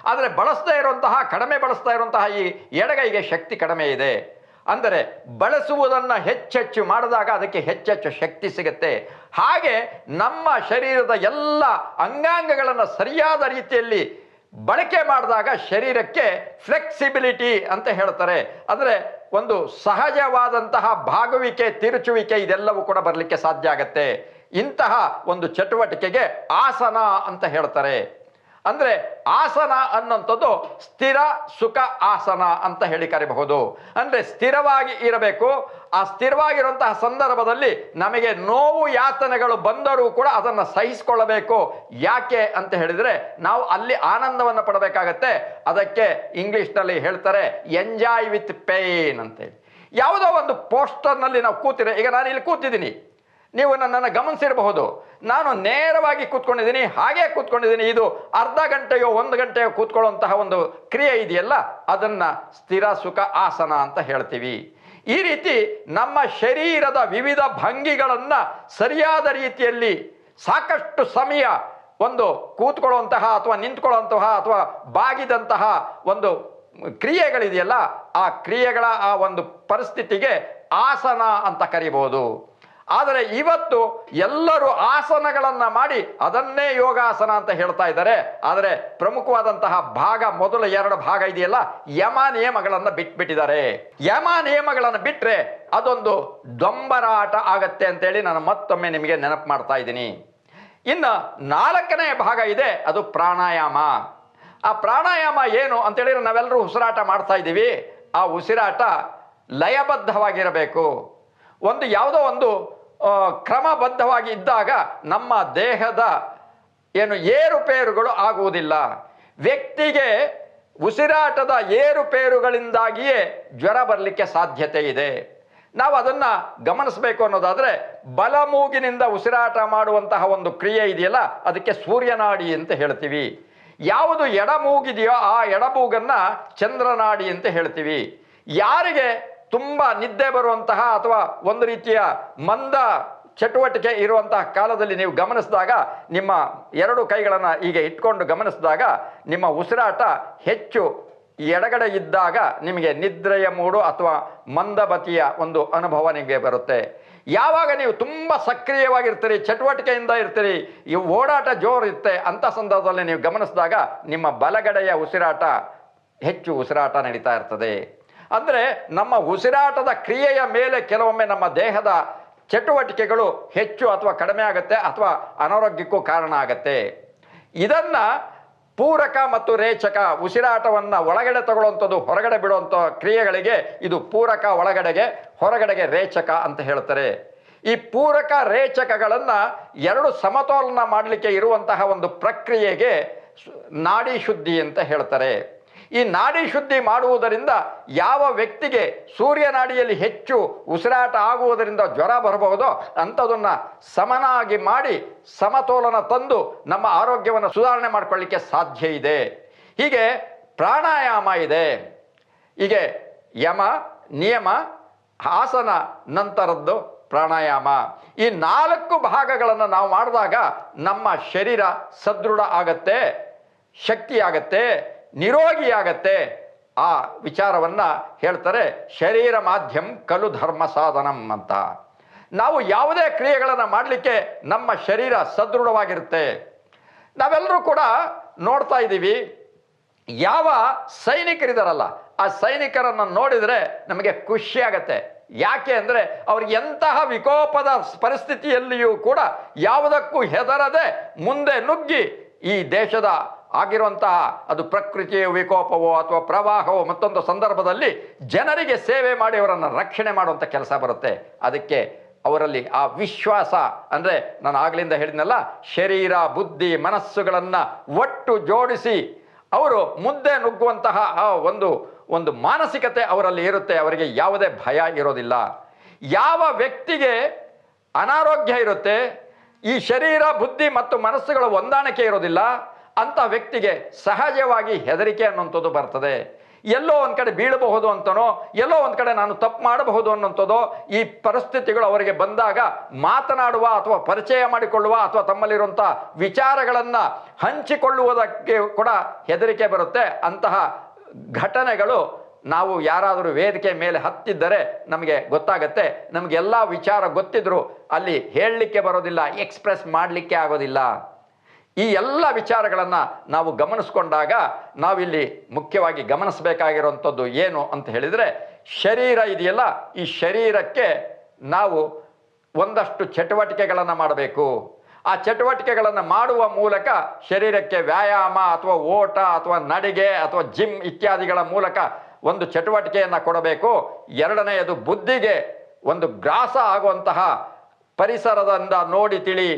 ಆದರೆ ಬಳಸ್ತಾ ಇರುವಂತಹ, ಕಡಿಮೆ ಬಳಸ್ತಾ ಇರುವಂತಹ ಈ ಎಡಗೈಗೆ ಶಕ್ತಿ ಕಡಿಮೆ ಇದೆ. ಅಂದರೆ ಬಳಸುವುದನ್ನು ಹೆಚ್ಚೆಚ್ಚು ಮಾಡಿದಾಗ ಅದಕ್ಕೆ ಹೆಚ್ಚೆಚ್ಚು ಶಕ್ತಿ ಸಿಗುತ್ತೆ. ಹಾಗೆ ನಮ್ಮ ಶರೀರದ ಎಲ್ಲ ಅಂಗಾಂಗಗಳನ್ನು ಸರಿಯಾದ ರೀತಿಯಲ್ಲಿ ಬಳಕೆ ಮಾಡಿದಾಗ ಶರೀರಕ್ಕೆ ಫ್ಲೆಕ್ಸಿಬಿಲಿಟಿ ಅಂತ ಹೇಳ್ತಾರೆ. ಅಂದರೆ ಒಂದು ಸಹಜವಾದಂತಹ ಭಾಗುವಿಕೆ ತಿರುಚುವಿಕೆ ಇದೆಲ್ಲವೂ ಕೂಡ ಬರಲಿಕ್ಕೆ ಸಾಧ್ಯ ಆಗತ್ತೆ. ಇಂತಹ ಒಂದು ಚಟುವಟಿಕೆಗೆ ಆಸನ ಅಂತ ಹೇಳ್ತಾರೆ. ಅಂದರೆ ಆಸನ ಅನ್ನೋಂಥದ್ದು ಸ್ಥಿರ ಸುಖ ಆಸನ ಅಂತ ಹೇಳಿ ಕರಿಬಹುದು. ಅಂದರೆ ಸ್ಥಿರವಾಗಿ ಇರಬೇಕು. ಆ ಸ್ಥಿರವಾಗಿರುವಂತಹ ಸಂದರ್ಭದಲ್ಲಿ ನಮಗೆ ನೋವು ಯಾತನೆಗಳು ಬಂದರೂ ಕೂಡ ಅದನ್ನು ಸಹಿಸಿಕೊಳ್ಳಬೇಕು. ಯಾಕೆ ಅಂತ ಹೇಳಿದರೆ ನಾವು ಅಲ್ಲಿ ಆನಂದವನ್ನು ಪಡಬೇಕಾಗತ್ತೆ. ಅದಕ್ಕೆ ಇಂಗ್ಲೀಷ್ನಲ್ಲಿ ಹೇಳ್ತಾರೆ ಎಂಜಾಯ್ ವಿತ್ ಪೇನ್ ಅಂತೇಳಿ ಯಾವುದೋ ಒಂದು ಪೋಸ್ಟರ್ನಲ್ಲಿ ನಾವು ಕೂತಿರೋ ಈಗ ನಾನು ಇಲ್ಲಿ ಕೂತಿದ್ದೀನಿ. ನೀವು ನನ್ನನ್ನು ಗಮನಿಸಿರಬಹುದು. ನಾನು ನೇರವಾಗಿ ಕೂತ್ಕೊಂಡಿದ್ದೀನಿ, ಹಾಗೆ ಕೂತ್ಕೊಂಡಿದ್ದೀನಿ. ಇದು ಅರ್ಧ ಗಂಟೆಯೋ ಒಂದು ಗಂಟೆಯೋ ಕೂತ್ಕೊಳ್ಳುವಂತಹ ಒಂದು ಕ್ರಿಯೆ ಇದೆಯಲ್ಲ? ಅದನ್ನು ಸ್ಥಿರ ಸುಖ ಆಸನ ಅಂತ ಹೇಳ್ತೀವಿ. ಈ ರೀತಿ ನಮ್ಮ ಶರೀರದ ವಿವಿಧ ಭಂಗಿಗಳನ್ನು ಸರಿಯಾದ ರೀತಿಯಲ್ಲಿ ಸಾಕಷ್ಟು ಸಮಯ ಒಂದು ಕೂತ್ಕೊಳ್ಳುವಂತಹ ಅಥವಾ ನಿಂತ್ಕೊಳ್ಳುವಂತಹ ಅಥವಾ ಬಾಗಿದಂತಹ ಒಂದು ಕ್ರಿಯೆಗಳಿದೆಯಲ್ಲ, ಆ ಕ್ರಿಯೆಗಳ ಆ ಒಂದು ಪರಿಸ್ಥಿತಿಗೆ ಆಸನ ಅಂತ ಕರಿಬಹುದು. ಆದರೆ ಇವತ್ತು ಎಲ್ಲರೂ ಆಸನಗಳನ್ನು ಮಾಡಿ ಅದನ್ನೇ ಯೋಗಾಸನ ಅಂತ ಹೇಳ್ತಾ ಇದ್ದಾರೆ. ಆದರೆ ಪ್ರಮುಖವಾದಂತಹ ಭಾಗ, ಮೊದಲ ಎರಡು ಭಾಗ ಇದೆಯಲ್ಲ, ಯಮ ನಿಯಮಗಳನ್ನು ಬಿಟ್ಬಿಟ್ಟಿದ್ದಾರೆ. ಯಮ ನಿಯಮಗಳನ್ನು ಬಿಟ್ಟರೆ ಅದೊಂದು ದೊಂಬರಾಟ ಆಗತ್ತೆ ಅಂತೇಳಿ ನಾನು ಮತ್ತೊಮ್ಮೆ ನಿಮಗೆ ನೆನಪು ಮಾಡ್ತಾ ಇದ್ದೀನಿ. ಇನ್ನು ನಾಲ್ಕನೇ ಭಾಗ ಇದೆ, ಅದು ಪ್ರಾಣಾಯಾಮ. ಆ ಪ್ರಾಣಾಯಾಮ ಏನು ಅಂತೇಳಿದ್ರೆ ನಾವೆಲ್ಲರೂ ಉಸಿರಾಟ ಮಾಡ್ತಾ ಇದ್ದೀವಿ. ಆ ಉಸಿರಾಟ ಲಯಬದ್ಧವಾಗಿರಬೇಕು. ಒಂದು ಯಾವುದೋ ಒಂದು ಕ್ರಮಬದ್ಧವಾಗಿ ಇದ್ದಾಗ ನಮ್ಮ ದೇಹದ ಏನು ಏರುಪೇರುಗಳು ಆಗುವುದಿಲ್ಲ. ವ್ಯಕ್ತಿಗೆ ಉಸಿರಾಟದ ಏರುಪೇರುಗಳಿಂದಾಗಿಯೇ ಜ್ವರ ಬರಲಿಕ್ಕೆ ಸಾಧ್ಯತೆ ಇದೆ. ನಾವು ಅದನ್ನು ಗಮನಿಸಬೇಕು ಅನ್ನೋದಾದರೆ ಬಲಮೂಗಿನಿಂದ ಉಸಿರಾಟ ಮಾಡುವಂತಹ ಒಂದು ಕ್ರಿಯೆ ಇದೆಯಲ್ಲ, ಅದಕ್ಕೆ ಸೂರ್ಯನಾಡಿ ಅಂತ ಹೇಳ್ತೀವಿ. ಯಾವುದು ಎಡಮೂಗಿದೆಯೋ ಆ ಎಡಮೂಗನ್ನು ಚಂದ್ರನಾಡಿ ಅಂತ ಹೇಳ್ತೀವಿ. ಯಾರಿಗೆ ತುಂಬ ನಿದ್ದೆ ಬರುವಂತಹ ಅಥವಾ ಒಂದು ರೀತಿಯ ಮಂದ ಚಟುವಟಿಕೆ ಇರುವಂತಹ ಕಾಲದಲ್ಲಿ ನೀವು ಗಮನಿಸಿದಾಗ ನಿಮ್ಮ ಎರಡು ಕೈಗಳನ್ನು ಹೀಗೆ ಇಟ್ಕೊಂಡು ಗಮನಿಸಿದಾಗ ನಿಮ್ಮ ಉಸಿರಾಟ ಹೆಚ್ಚು ಎಡಗಡೆ ಇದ್ದಾಗ ನಿಮಗೆ ನಿದ್ರೆಯ ಮೂಡು ಅಥವಾ ಮಂದಬತಿಯ ಒಂದು ಅನುಭವ ನಿಮಗೆ ಬರುತ್ತೆ. ಯಾವಾಗ ನೀವು ತುಂಬ ಸಕ್ರಿಯವಾಗಿರ್ತೀರಿ, ಚಟುವಟಿಕೆಯಿಂದ ಇರ್ತೀರಿ, ಈ ಓಡಾಟ ಜೋರು ಇರುತ್ತೆ ಅಂಥ ಸಂದರ್ಭದಲ್ಲಿ ನೀವು ಗಮನಿಸಿದಾಗ ನಿಮ್ಮ ಬಲಗಡೆಯ ಉಸಿರಾಟ ಹೆಚ್ಚು ಉಸಿರಾಟ ನಡೀತಾ ಇರ್ತದೆ. ಅಂದರೆ ನಮ್ಮ ಉಸಿರಾಟದ ಕ್ರಿಯೆಯ ಮೇಲೆ ಕೆಲವೊಮ್ಮೆ ನಮ್ಮ ದೇಹದ ಚಟುವಟಿಕೆಗಳು ಹೆಚ್ಚು ಅಥವಾ ಕಡಿಮೆ ಆಗುತ್ತೆ ಅಥವಾ ಅನಾರೋಗ್ಯಕ್ಕೂ ಕಾರಣ ಆಗುತ್ತೆ. ಇದನ್ನು ಪೂರಕ ಮತ್ತು ರೇಚಕ ಉಸಿರಾಟವನ್ನು ಒಳಗಡೆ ತಗೊಳ್ಳುವಂಥದ್ದು ಹೊರಗಡೆ ಬಿಡುವಂಥ ಕ್ರಿಯೆಗಳಿಗೆ ಇದು ಪೂರಕ ಒಳಗಡೆಗೆ, ಹೊರಗಡೆಗೆ ರೇಚಕ ಅಂತ ಹೇಳ್ತಾರೆ. ಈ ಪೂರಕ ರೇಚಕಗಳನ್ನು ಎರಡು ಸಮತೋಲನ ಮಾಡಲಿಕ್ಕೆ ಇರುವಂತಹ ಒಂದು ಪ್ರಕ್ರಿಯೆಗೆ ನಾಡಿ ಶುದ್ಧಿ ಅಂತ ಹೇಳ್ತಾರೆ. ಈ ನಾಡಿ ಶುದ್ಧಿ ಮಾಡುವುದರಿಂದ ಯಾವ ವ್ಯಕ್ತಿಗೆ ಸೂರ್ಯ ನಾಡಿಯಲ್ಲಿ ಹೆಚ್ಚು ಉಸಿರಾಟ ಆಗುವುದರಿಂದ ಜ್ವರ ಬರಬಹುದೋ ಅಂಥದನ್ನು ಸಮನಾಗಿ ಮಾಡಿ ಸಮತೋಲನ ತಂದು ನಮ್ಮ ಆರೋಗ್ಯವನ್ನು ಸುಧಾರಣೆ ಮಾಡಿಕೊಳ್ಳಿಕ್ಕೆ ಸಾಧ್ಯ ಇದೆ. ಹೀಗೆ ಪ್ರಾಣಾಯಾಮ ಇದೆ. ಹೀಗೆ ಯಮ, ನಿಯಮ, ಆಸನ ನಂತರದ್ದು ಪ್ರಾಣಾಯಾಮ. ಈ ನಾಲ್ಕು ಭಾಗಗಳನ್ನು ನಾವು ಮಾಡಿದಾಗ ನಮ್ಮ ಶರೀರ ಸದೃಢ ಆಗತ್ತೆ ಶಕ್ತಿ ಆಗತ್ತೆ ನಿರೋಗಿಯಾಗತ್ತೆ ಆ ವಿಚಾರವನ್ನು ಹೇಳ್ತಾರೆ ಶರೀರ ಮಾಧ್ಯಮ ಕಲು ಧರ್ಮ ಸಾಧನಂ ಅಂತ. ನಾವು ಯಾವುದೇ ಕ್ರಿಯೆಗಳನ್ನು ಮಾಡಲಿಕ್ಕೆ ನಮ್ಮ ಶರೀರ ಸದೃಢವಾಗಿರುತ್ತೆ. ನಾವೆಲ್ಲರೂ ಕೂಡ ನೋಡ್ತಾ ಇದ್ದೀವಿ, ಯಾವ ಸೈನಿಕರಿದಾರಲ್ಲ, ಆ ಸೈನಿಕರನ್ನು ನೋಡಿದರೆ ನಮಗೆ ಖುಷಿ ಆಗತ್ತೆ. ಯಾಕೆ ಅಂದರೆ ಅವ್ರಿಗೆ ಎಂತಹ ವಿಕೋಪದ ಪರಿಸ್ಥಿತಿಯಲ್ಲಿಯೂ ಕೂಡ ಯಾವುದಕ್ಕೂ ಹೆದರದೆ ಮುಂದೆ ನುಗ್ಗಿ ಈ ದೇಶದ ಆಗಿರುವಂತಹ ಅದು ಪ್ರಕೃತಿಯ, ವಿಕೋಪವೋ ಅಥವಾ ಪ್ರವಾಹವೋ ಮತ್ತೊಂದು ಸಂದರ್ಭದಲ್ಲಿ ಜನರಿಗೆ ಸೇವೆ ಮಾಡಿ ಅವರನ್ನು ರಕ್ಷಣೆ ಮಾಡುವಂಥ ಕೆಲಸ ಬರುತ್ತೆ. ಅದಕ್ಕೆ ಅವರಲ್ಲಿ ಆ ವಿಶ್ವಾಸ ಅಂದರೆ ನಾನು ಆಗಲಿಂದ ಹೇಳಿದ್ನಲ್ಲ, ಶರೀರ, ಬುದ್ಧಿ, ಮನಸ್ಸುಗಳನ್ನು ಒಟ್ಟು ಜೋಡಿಸಿ ಅವರು ಮುದ್ದೆ ನುಗ್ಗುವಂತಹ ಆ ಒಂದು ಒಂದು ಮಾನಸಿಕತೆ ಅವರಲ್ಲಿ ಇರುತ್ತೆ. ಅವರಿಗೆ ಯಾವುದೇ ಭಯ ಇರೋದಿಲ್ಲ. ಯಾವ ವ್ಯಕ್ತಿಗೆ ಅನಾರೋಗ್ಯ ಇರುತ್ತೆ, ಈ ಶರೀರ, ಬುದ್ಧಿ ಮತ್ತು ಮನಸ್ಸುಗಳ ಹೊಂದಾಣಿಕೆ ಇರೋದಿಲ್ಲ ಅಂಥ ವ್ಯಕ್ತಿಗೆ ಸಹಜವಾಗಿ ಹೆದರಿಕೆ ಅನ್ನುವಂಥದ್ದು ಬರ್ತದೆ. ಎಲ್ಲೋ ಒಂದು ಕಡೆ ಬೀಳಬಹುದು ಅಂತನೋ, ಎಲ್ಲೋ ಒಂದು ಕಡೆ ನಾನು ತಪ್ಪು ಮಾಡಬಹುದು ಅನ್ನುವಂಥದ್ದೋ, ಈ ಪರಿಸ್ಥಿತಿಗಳು ಅವರಿಗೆ ಬಂದಾಗ ಮಾತನಾಡುವ ಅಥವಾ ಪರಿಚಯ ಮಾಡಿಕೊಳ್ಳುವ ಅಥವಾ ತಮ್ಮಲ್ಲಿರುವಂಥ ವಿಚಾರಗಳನ್ನು ಹಂಚಿಕೊಳ್ಳುವುದಕ್ಕೆ ಕೂಡ ಹೆದರಿಕೆ ಬರುತ್ತೆ. ಅಂತಹ ಘಟನೆಗಳು ನಾವು ಯಾರಾದರೂ ವೇದಿಕೆ ಮೇಲೆ ಹತ್ತಿದ್ದರೆ ನಮಗೆ ಗೊತ್ತಾಗತ್ತೆ. ನಮಗೆಲ್ಲ ವಿಚಾರ ಗೊತ್ತಿದ್ದರೂ ಅಲ್ಲಿ ಹೇಳಲಿಕ್ಕೆ ಬರೋದಿಲ್ಲ, ಎಕ್ಸ್ಪ್ರೆಸ್ ಮಾಡಲಿಕ್ಕೆ ಆಗೋದಿಲ್ಲ. ಈ ಎಲ್ಲ ವಿಚಾರಗಳನ್ನು ನಾವು ಗಮನಿಸ್ಕೊಂಡಾಗ ನಾವಿಲ್ಲಿ ಮುಖ್ಯವಾಗಿ ಗಮನಿಸಬೇಕಾಗಿರುವಂಥದ್ದು ಏನು ಅಂತ ಹೇಳಿದರೆ, ಶರೀರ ಇದೆಯಲ್ಲ, ಈ ಶರೀರಕ್ಕೆ ನಾವು ಒಂದಷ್ಟು ಚಟುವಟಿಕೆಗಳನ್ನು ಮಾಡಬೇಕು. ಆ ಚಟುವಟಿಕೆಗಳನ್ನು ಮಾಡುವ ಮೂಲಕ ಶರೀರಕ್ಕೆ ವ್ಯಾಯಾಮ ಅಥವಾ ಓಟ ಅಥವಾ ನಡಿಗೆ ಅಥವಾ ಜಿಮ್ ಇತ್ಯಾದಿಗಳ ಮೂಲಕ ಒಂದು ಚಟುವಟಿಕೆಯನ್ನು ಕೊಡಬೇಕು. ಎರಡನೆಯದು ಬುದ್ಧಿಗೆ ಒಂದು ಗ್ರಾಸ ಆಗುವಂತಹ ಪರಿಸರದಿಂದ ನೋಡಿ, ತಿಳಿ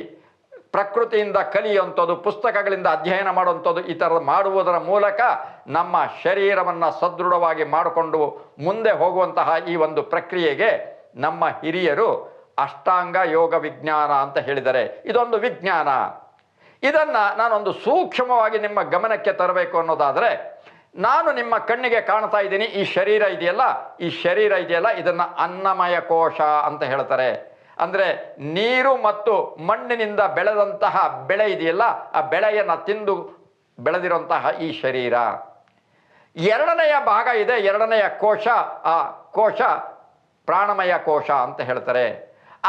ಪ್ರಕೃತಿಯಿಂದ ಕಲಿಯುವಂಥದ್ದು, ಪುಸ್ತಕಗಳಿಂದ ಅಧ್ಯಯನ ಮಾಡುವಂಥದ್ದು ಈ ಥರ ಮಾಡುವುದರ ಮೂಲಕ ನಮ್ಮ ಶರೀರವನ್ನು ಸದೃಢವಾಗಿ ಮಾಡಿಕೊಂಡು ಮುಂದೆ ಹೋಗುವಂತಹ ಈ ಒಂದು ಪ್ರಕ್ರಿಯೆಗೆ ನಮ್ಮ ಹಿರಿಯರು ಅಷ್ಟಾಂಗ ಯೋಗ ವಿಜ್ಞಾನ ಅಂತ ಹೇಳಿದರೆ ಇದೊಂದು ವಿಜ್ಞಾನ. ಇದನ್ನು ನಾನೊಂದು ಸೂಕ್ಷ್ಮವಾಗಿ ನಿಮ್ಮ ಗಮನಕ್ಕೆ ತರಬೇಕು ಅನ್ನೋದಾದರೆ, ನಾನು ನಿಮ್ಮ ಕಣ್ಣಿಗೆ ಕಾಣ್ತಾ ಇದ್ದೀನಿ, ಈ ಶರೀರ ಇದೆಯಲ್ಲ, ಈ ಶರೀರ ಇದೆಯಲ್ಲ, ಇದನ್ನು ಅನ್ನಮಯ ಕೋಶ ಅಂತ ಹೇಳ್ತಾರೆ. ಅಂದರೆ ನೀರು ಮತ್ತು ಮಣ್ಣಿನಿಂದ ಬೆಳೆದಂತಹ ಬೆಳೆ ಇದೆಯಲ್ಲ, ಆ ಬೆಳೆಯನ್ನು ತಿಂದು ಬೆಳೆದಿರುವಂತಹ ಈ ಶರೀರ. ಎರಡನೆಯ ಭಾಗ ಇದೆ, ಎರಡನೆಯ ಕೋಶ, ಆ ಕೋಶ ಪ್ರಾಣಮಯ ಕೋಶ ಅಂತ ಹೇಳ್ತಾರೆ.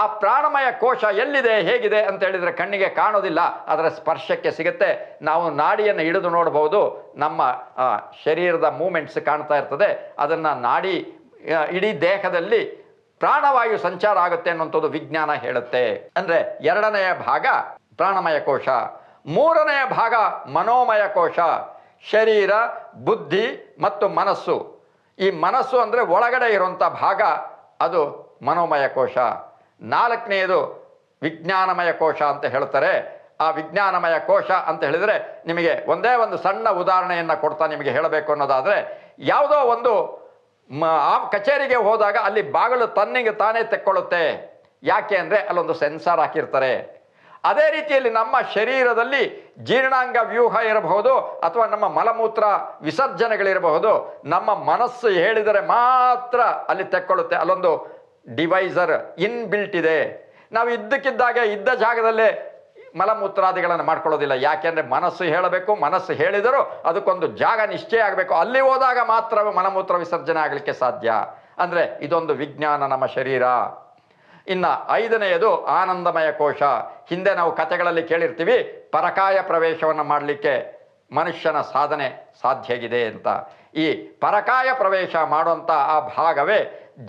ಆ ಪ್ರಾಣಮಯ ಕೋಶ ಎಲ್ಲಿದೆ, ಹೇಗಿದೆ ಅಂತ ಹೇಳಿದರೆ ಕಣ್ಣಿಗೆ ಕಾಣೋದಿಲ್ಲ ಅದರ ಸ್ಪರ್ಶಕ್ಕೆ ಸಿಗುತ್ತೆ. ನಾವು ನಾಡಿಯನ್ನು ಹಿಡಿದು ನೋಡಬಹುದು, ನಮ್ಮ ಶರೀರದ ಮೂಮೆಂಟ್ಸ್ ಕಾಣ್ತಾ ಇರ್ತದೆ. ಅದನ್ನು ನಾಡಿ ಇಡೀ ದೇಹದಲ್ಲಿ ಪ್ರಾಣವಾಯು ಸಂಚಾರ ಆಗುತ್ತೆ ಅನ್ನುವಂಥದ್ದು ವಿಜ್ಞಾನ ಹೇಳುತ್ತೆ. ಅಂದರೆ ಎರಡನೆಯ ಭಾಗ ಪ್ರಾಣಮಯ ಕೋಶ, ಮೂರನೆಯ ಭಾಗ ಮನೋಮಯ ಕೋಶ, ಶರೀರ, ಬುದ್ಧಿ ಮತ್ತು ಮನಸ್ಸು. ಈ ಮನಸ್ಸು ಅಂದರೆ ಒಳಗಡೆ ಇರುವಂಥ ಭಾಗ ಅದು ಮನೋಮಯ ಕೋಶ. ನಾಲ್ಕನೆಯದು ವಿಜ್ಞಾನಮಯ ಕೋಶ ಅಂತ ಹೇಳ್ತಾರೆ. ಆ ವಿಜ್ಞಾನಮಯ ಕೋಶ ಅಂತ ಹೇಳಿದರೆ ನಿಮಗೆ ಒಂದೇ ಒಂದು ಸಣ್ಣ ಉದಾಹರಣೆಯನ್ನು ಕೊಡ್ತಾ ನಿಮಗೆ ಹೇಳಬೇಕು ಅನ್ನೋದಾದರೆ ಯಾವುದೋ ಒಂದು ಆ ಕಚೇರಿಗೆ ಹೋದಾಗ ಅಲ್ಲಿ ಬಾಗಿಲು ತನ್ನಿಗೆ ತಾನೇ ತೆಕ್ಕೊಳ್ಳುತ್ತೆ. ಯಾಕೆ ಅಂದರೆ ಅಲ್ಲೊಂದು ಸೆನ್ಸಾರ್ ಹಾಕಿರ್ತಾರೆ. ಅದೇ ರೀತಿಯಲ್ಲಿ ನಮ್ಮ ಶರೀರದಲ್ಲಿ ಜೀರ್ಣಾಂಗ ವ್ಯೂಹ ಇರಬಹುದು ಅಥವಾ ನಮ್ಮ ಮಲಮೂತ್ರ ವಿಸರ್ಜನೆಗಳಿರಬಹುದು. ನಮ್ಮ ಮನಸ್ಸು ಹೇಳಿದರೆ ಮಾತ್ರ ಅಲ್ಲಿ ತೆಕ್ಕೊಳ್ಳುತ್ತೆ. ಅಲ್ಲೊಂದು ಡಿವೈಸರ್ ಇನ್ ಬಿಲ್ಟ್ ಇದೆ. ನಾವು ಇದ್ದಕ್ಕಿದ್ದಾಗ ಇದ್ದ ಜಾಗದಲ್ಲೇ ಮಲಮೂತ್ರಾದಿಗಳನ್ನು ಮಾಡ್ಕೊಳ್ಳೋದಿಲ್ಲ. ಯಾಕೆಂದರೆ ಮನಸ್ಸು ಹೇಳಬೇಕು, ಮನಸ್ಸು ಹೇಳಿದರೂ ಅದಕ್ಕೊಂದು ಜಾಗ ನಿಶ್ಚಯ ಆಗಬೇಕು. ಅಲ್ಲಿ ಹೋದಾಗ ಮಾತ್ರ ಮಲಮೂತ್ರ ವಿಸರ್ಜನೆ ಆಗಲಿಕ್ಕೆ ಸಾಧ್ಯ. ಅಂದರೆ ಇದೊಂದು ವಿಜ್ಞಾನ ನಮ್ಮ ಶರೀರ. ಇನ್ನು ಐದನೆಯದು ಆನಂದಮಯ ಕೋಶ. ಹಿಂದೆ ನಾವು ಕಥೆಗಳಲ್ಲಿ ಕೇಳಿರ್ತೀವಿ, ಪರಕಾಯ ಪ್ರವೇಶವನ್ನು ಮಾಡಲಿಕ್ಕೆ ಮನುಷ್ಯನ ಸಾಧನೆ ಸಾಧ್ಯ ಆಗಿದೆ ಅಂತ. ಈ ಪರಕಾಯ ಪ್ರವೇಶ ಮಾಡುವಂಥ ಆ ಭಾಗವೇ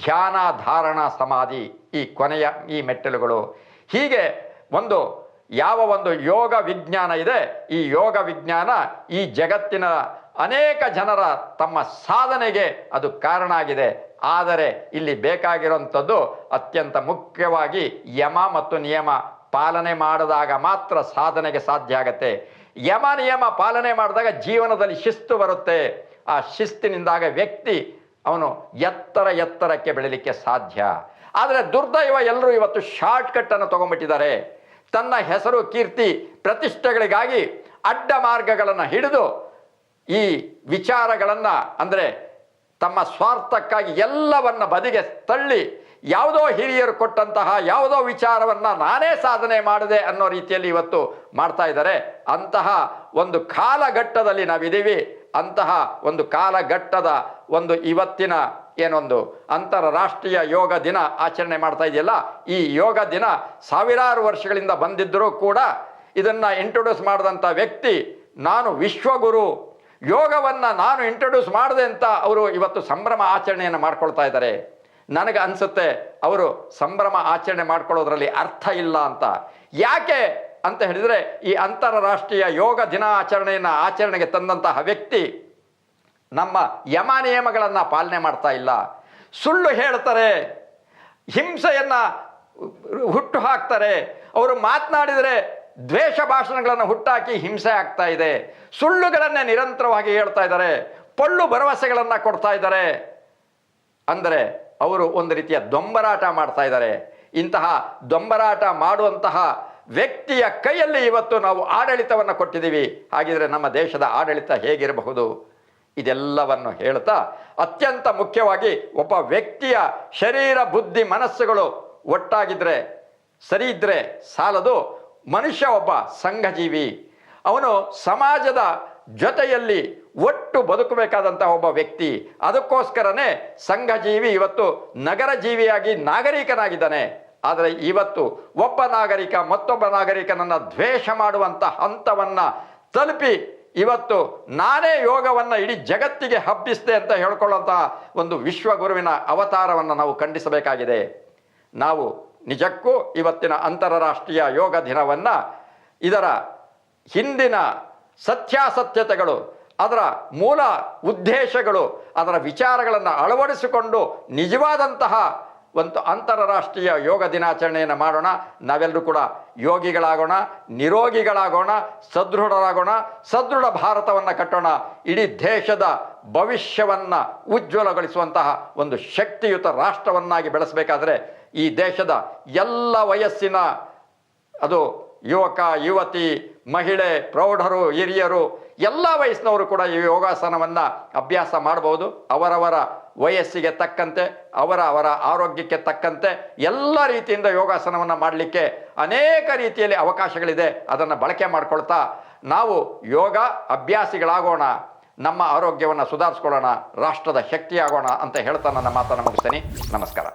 ಧ್ಯಾನ ಧಾರಣ ಸಮಾಧಿ, ಈ ಕೊನೆಯ, ಈ ಮೆಟ್ಟಲುಗಳು. ಹೀಗೆ ಒಂದು ಯಾವ ಒಂದು ಯೋಗ ವಿಜ್ಞಾನ ಇದೆ, ಈ ಯೋಗ ವಿಜ್ಞಾನ ಈ ಜಗತ್ತಿನ ಅನೇಕ ಜನರ ತಮ್ಮ ಸಾಧನೆಗೆ ಅದು ಕಾರಣ ಆಗಿದೆ. ಆದರೆ ಇಲ್ಲಿ ಬೇಕಾಗಿರುವಂಥದ್ದು ಅತ್ಯಂತ ಮುಖ್ಯವಾಗಿ ಯಮ ಮತ್ತು ನಿಯಮ ಪಾಲನೆ ಮಾಡಿದಾಗ ಮಾತ್ರ ಸಾಧನೆಗೆ ಸಾಧ್ಯ ಆಗತ್ತೆ. ಯಮ ನಿಯಮ ಪಾಲನೆ ಮಾಡಿದಾಗ ಜೀವನದಲ್ಲಿ ಶಿಸ್ತು ಬರುತ್ತೆ. ಆ ಶಿಸ್ತಿನಿಂದಾಗ ವ್ಯಕ್ತಿ ಅವನು ಎತ್ತರ ಎತ್ತರಕ್ಕೆ ಬೆಳೀಲಿಕ್ಕೆ ಸಾಧ್ಯ. ಆದರೆ ದುರ್ದೈವ ಎಲ್ಲರೂ ಇವತ್ತು ಶಾರ್ಟ್ ಕಟ್ಟನ್ನು ತನ್ನ ಹೆಸರು ಕೀರ್ತಿ ಪ್ರತಿಷ್ಠೆಗಳಿಗಾಗಿ ಅಡ್ಡ ಮಾರ್ಗಗಳನ್ನು ಹಿಡಿದು ಈ ವಿಚಾರಗಳನ್ನು ಅಂದರೆ ತಮ್ಮ ಸ್ವಾರ್ಥಕ್ಕಾಗಿ ಎಲ್ಲವನ್ನು ಬದಿಗೆ ತಳ್ಳಿ ಯಾವುದೋ ಹಿರಿಯರು ಕೊಟ್ಟಂತಹ ಯಾವುದೋ ವಿಚಾರವನ್ನು ನಾನೇ ಸಾಧನೆ ಮಾಡಿದೆ ಅನ್ನೋ ರೀತಿಯಲ್ಲಿ ಇವತ್ತು ಮಾಡ್ತಾ ಇದ್ದಾರೆ. ಅಂತಹ ಒಂದು ಕಾಲಘಟ್ಟದಲ್ಲಿ ನಾವಿದ್ದೀವಿ. ಅಂತಹ ಒಂದು ಕಾಲಘಟ್ಟದ ಒಂದು ಇವತ್ತಿನ ಏನೊಂದು ಅಂತಾರಾಷ್ಟ್ರೀಯ ಯೋಗ ದಿನ ಆಚರಣೆ ಮಾಡ್ತಾ ಇದೆಯಲ್ಲ, ಈ ಯೋಗ ದಿನ ಸಾವಿರಾರು ವರ್ಷಗಳಿಂದ ಬಂದಿದ್ದರೂ ಕೂಡ ಇದನ್ನು ಇಂಟ್ರೊಡ್ಯೂಸ್ ಮಾಡಿದಂಥ ವ್ಯಕ್ತಿ ನಾನು ವಿಶ್ವಗುರು. ಯೋಗವನ್ನು ನಾನು ಇಂಟ್ರೊಡ್ಯೂಸ್ ಮಾಡಿದೆ ಅಂತ ಅವರು ಇವತ್ತು ಸಂಭ್ರಮ ಆಚರಣೆಯನ್ನು ಮಾಡ್ಕೊಳ್ತಾ ಇದ್ದಾರೆ. ನನಗೆ ಅನಿಸುತ್ತೆ ಅವರು ಸಂಭ್ರಮ ಆಚರಣೆ ಮಾಡ್ಕೊಳ್ಳೋದ್ರಲ್ಲಿ ಅರ್ಥ ಇಲ್ಲ ಅಂತ. ಯಾಕೆ ಅಂತ ಹೇಳಿದರೆ ಈ ಅಂತಾರಾಷ್ಟ್ರೀಯ ಯೋಗ ದಿನಾಚರಣೆಯನ್ನು ಆಚರಣೆಗೆ ತಂದಂತಹ ವ್ಯಕ್ತಿ ನಮ್ಮ ಯಮ ನಿಯಮಗಳನ್ನು ಪಾಲನೆ ಮಾಡ್ತಾ ಇಲ್ಲ. ಸುಳ್ಳು ಹೇಳ್ತಾರೆ, ಹಿಂಸೆಯನ್ನು ಹುಟ್ಟು ಹಾಕ್ತಾರೆ, ಅವರು ಮಾತನಾಡಿದರೆ ದ್ವೇಷ ಭಾಷಣಗಳನ್ನು ಹುಟ್ಟಾಕಿ ಹಿಂಸೆ ಆಗ್ತಾ ಇದೆ. ಸುಳ್ಳುಗಳನ್ನೇ ನಿರಂತರವಾಗಿ ಹೇಳ್ತಾ ಇದ್ದಾರೆ, ಪೊಳ್ಳು ಭರವಸೆಗಳನ್ನು ಕೊಡ್ತಾ ಇದ್ದಾರೆ. ಅಂದರೆ ಅವರು ಒಂದು ರೀತಿಯ ದೊಂಬರಾಟ ಮಾಡ್ತಾ ಇದ್ದಾರೆ. ಇಂತಹ ದೊಂಬರಾಟ ಮಾಡುವಂತಹ ವ್ಯಕ್ತಿಯ ಕೈಯಲ್ಲಿ ಇವತ್ತು ನಾವು ಆಡಳಿತವನ್ನು ಕೊಟ್ಟಿದ್ದೀವಿ. ಹಾಗಿದ್ರೆ ನಮ್ಮ ದೇಶದ ಆಡಳಿತ ಹೇಗಿರಬಹುದು? ಇದೆಲ್ಲವನ್ನು ಹೇಳ್ತಾ ಅತ್ಯಂತ ಮುಖ್ಯವಾಗಿ ಒಬ್ಬ ವ್ಯಕ್ತಿಯ ಶರೀರ, ಬುದ್ಧಿ, ಮನಸ್ಸುಗಳು ಒಟ್ಟಾಗಿದ್ರೆ, ಸರಿ ಇದ್ದರೆ ಸಾಲದು ಮನುಷ್ಯ ಒಬ್ಬ ಸಂಘಜೀವಿ. ಅವನು ಸಮಾಜದ ಜೊತೆಯಲ್ಲಿ ಒಟ್ಟು ಬದುಕಬೇಕಾದಂತಹ ಒಬ್ಬ ವ್ಯಕ್ತಿ. ಅದಕ್ಕೋಸ್ಕರನೇ ಸಂಘಜೀವಿ ಇವತ್ತು ನಗರ ಜೀವಿಯಾಗಿ ನಾಗರಿಕನಾಗಿದ್ದಾನೆ. ಆದರೆ ಇವತ್ತು ಒಬ್ಬ ನಾಗರಿಕ ಮತ್ತೊಬ್ಬ ನಾಗರಿಕನನ್ನು ದ್ವೇಷ ಮಾಡುವಂಥ ಹಂತವನ್ನು ತಲುಪಿ ಇವತ್ತು ನಾನೇ ಯೋಗವನ್ನು ಇಡೀ ಜಗತ್ತಿಗೆ ಹಬ್ಬಿಸಿದೆ ಅಂತ ಹೇಳ್ಕೊಳ್ಳೋಂಥ ಒಂದು ವಿಶ್ವಗುರುವಿನ ಅವತಾರವನ್ನು ನಾವು ಖಂಡಿಸಬೇಕಾಗಿದೆ. ನಾವು ನಿಜಕ್ಕೂ ಇವತ್ತಿನ ಅಂತಾರಾಷ್ಟ್ರೀಯ ಯೋಗ ದಿನವನ್ನು ಇದರ ಹಿಂದಿನ ಸತ್ಯಾಸತ್ಯತೆಗಳು, ಅದರ ಮೂಲ ಉದ್ದೇಶಗಳು, ಅದರ ವಿಚಾರಗಳನ್ನು ಅಳವಡಿಸಿಕೊಂಡು ನಿಜವಾದಂತಹ ಒಂದು ಅಂತಾರಾಷ್ಟ್ರೀಯ ಯೋಗ ದಿನಾಚರಣೆಯನ್ನು ಮಾಡೋಣ. ನಾವೆಲ್ಲರೂ ಕೂಡ ಯೋಗಿಗಳಾಗೋಣ, ನಿರೋಗಿಗಳಾಗೋಣ, ಸದೃಢರಾಗೋಣ, ಸದೃಢ ಭಾರತವನ್ನು ಕಟ್ಟೋಣ. ಇಡೀ ದೇಶದ ಭವಿಷ್ಯವನ್ನು ಉಜ್ವಲಗೊಳಿಸುವಂತಹ ಒಂದು ಶಕ್ತಿಯುತ ರಾಷ್ಟ್ರವನ್ನಾಗಿ ಬೆಳೆಸಬೇಕಾದ್ರೆ ಈ ದೇಶದ ಎಲ್ಲ ವಯಸ್ಸಿನ ಅದು ಯುವಕ, ಯುವತಿ, ಮಹಿಳೆ, ಪ್ರೌಢರು, ಹಿರಿಯರು, ಎಲ್ಲ ವಯಸ್ಸಿನವರು ಕೂಡ ಈ ಯೋಗಾಸನವನ್ನು ಅಭ್ಯಾಸ ಮಾಡಬಹುದು. ಅವರವರ ವಯಸ್ಸಿಗೆ ತಕ್ಕಂತೆ, ಅವರ ಅವರ ಆರೋಗ್ಯಕ್ಕೆ ತಕ್ಕಂತೆ ಎಲ್ಲ ರೀತಿಯಿಂದ ಯೋಗಾಸನವನ್ನು ಮಾಡಲಿಕ್ಕೆ ಅನೇಕ ರೀತಿಯಲ್ಲಿ ಅವಕಾಶಗಳಿದೆ. ಅದನ್ನು ಬಳಕೆ ಮಾಡಿಕೊಳ್ತಾ ನಾವು ಯೋಗ ಅಭ್ಯಾಸಿಗಳಾಗೋಣ, ನಮ್ಮ ಆರೋಗ್ಯವನ್ನು ಸುಧಾರಿಸ್ಕೊಳ್ಳೋಣ, ರಾಷ್ಟ್ರದ ಶಕ್ತಿಯಾಗೋಣ ಅಂತ ಹೇಳ್ತಾ ನನ್ನ ಮಾತನ್ನು ಮುಗಿಸ್ತೀನಿ. ನಮಸ್ಕಾರ.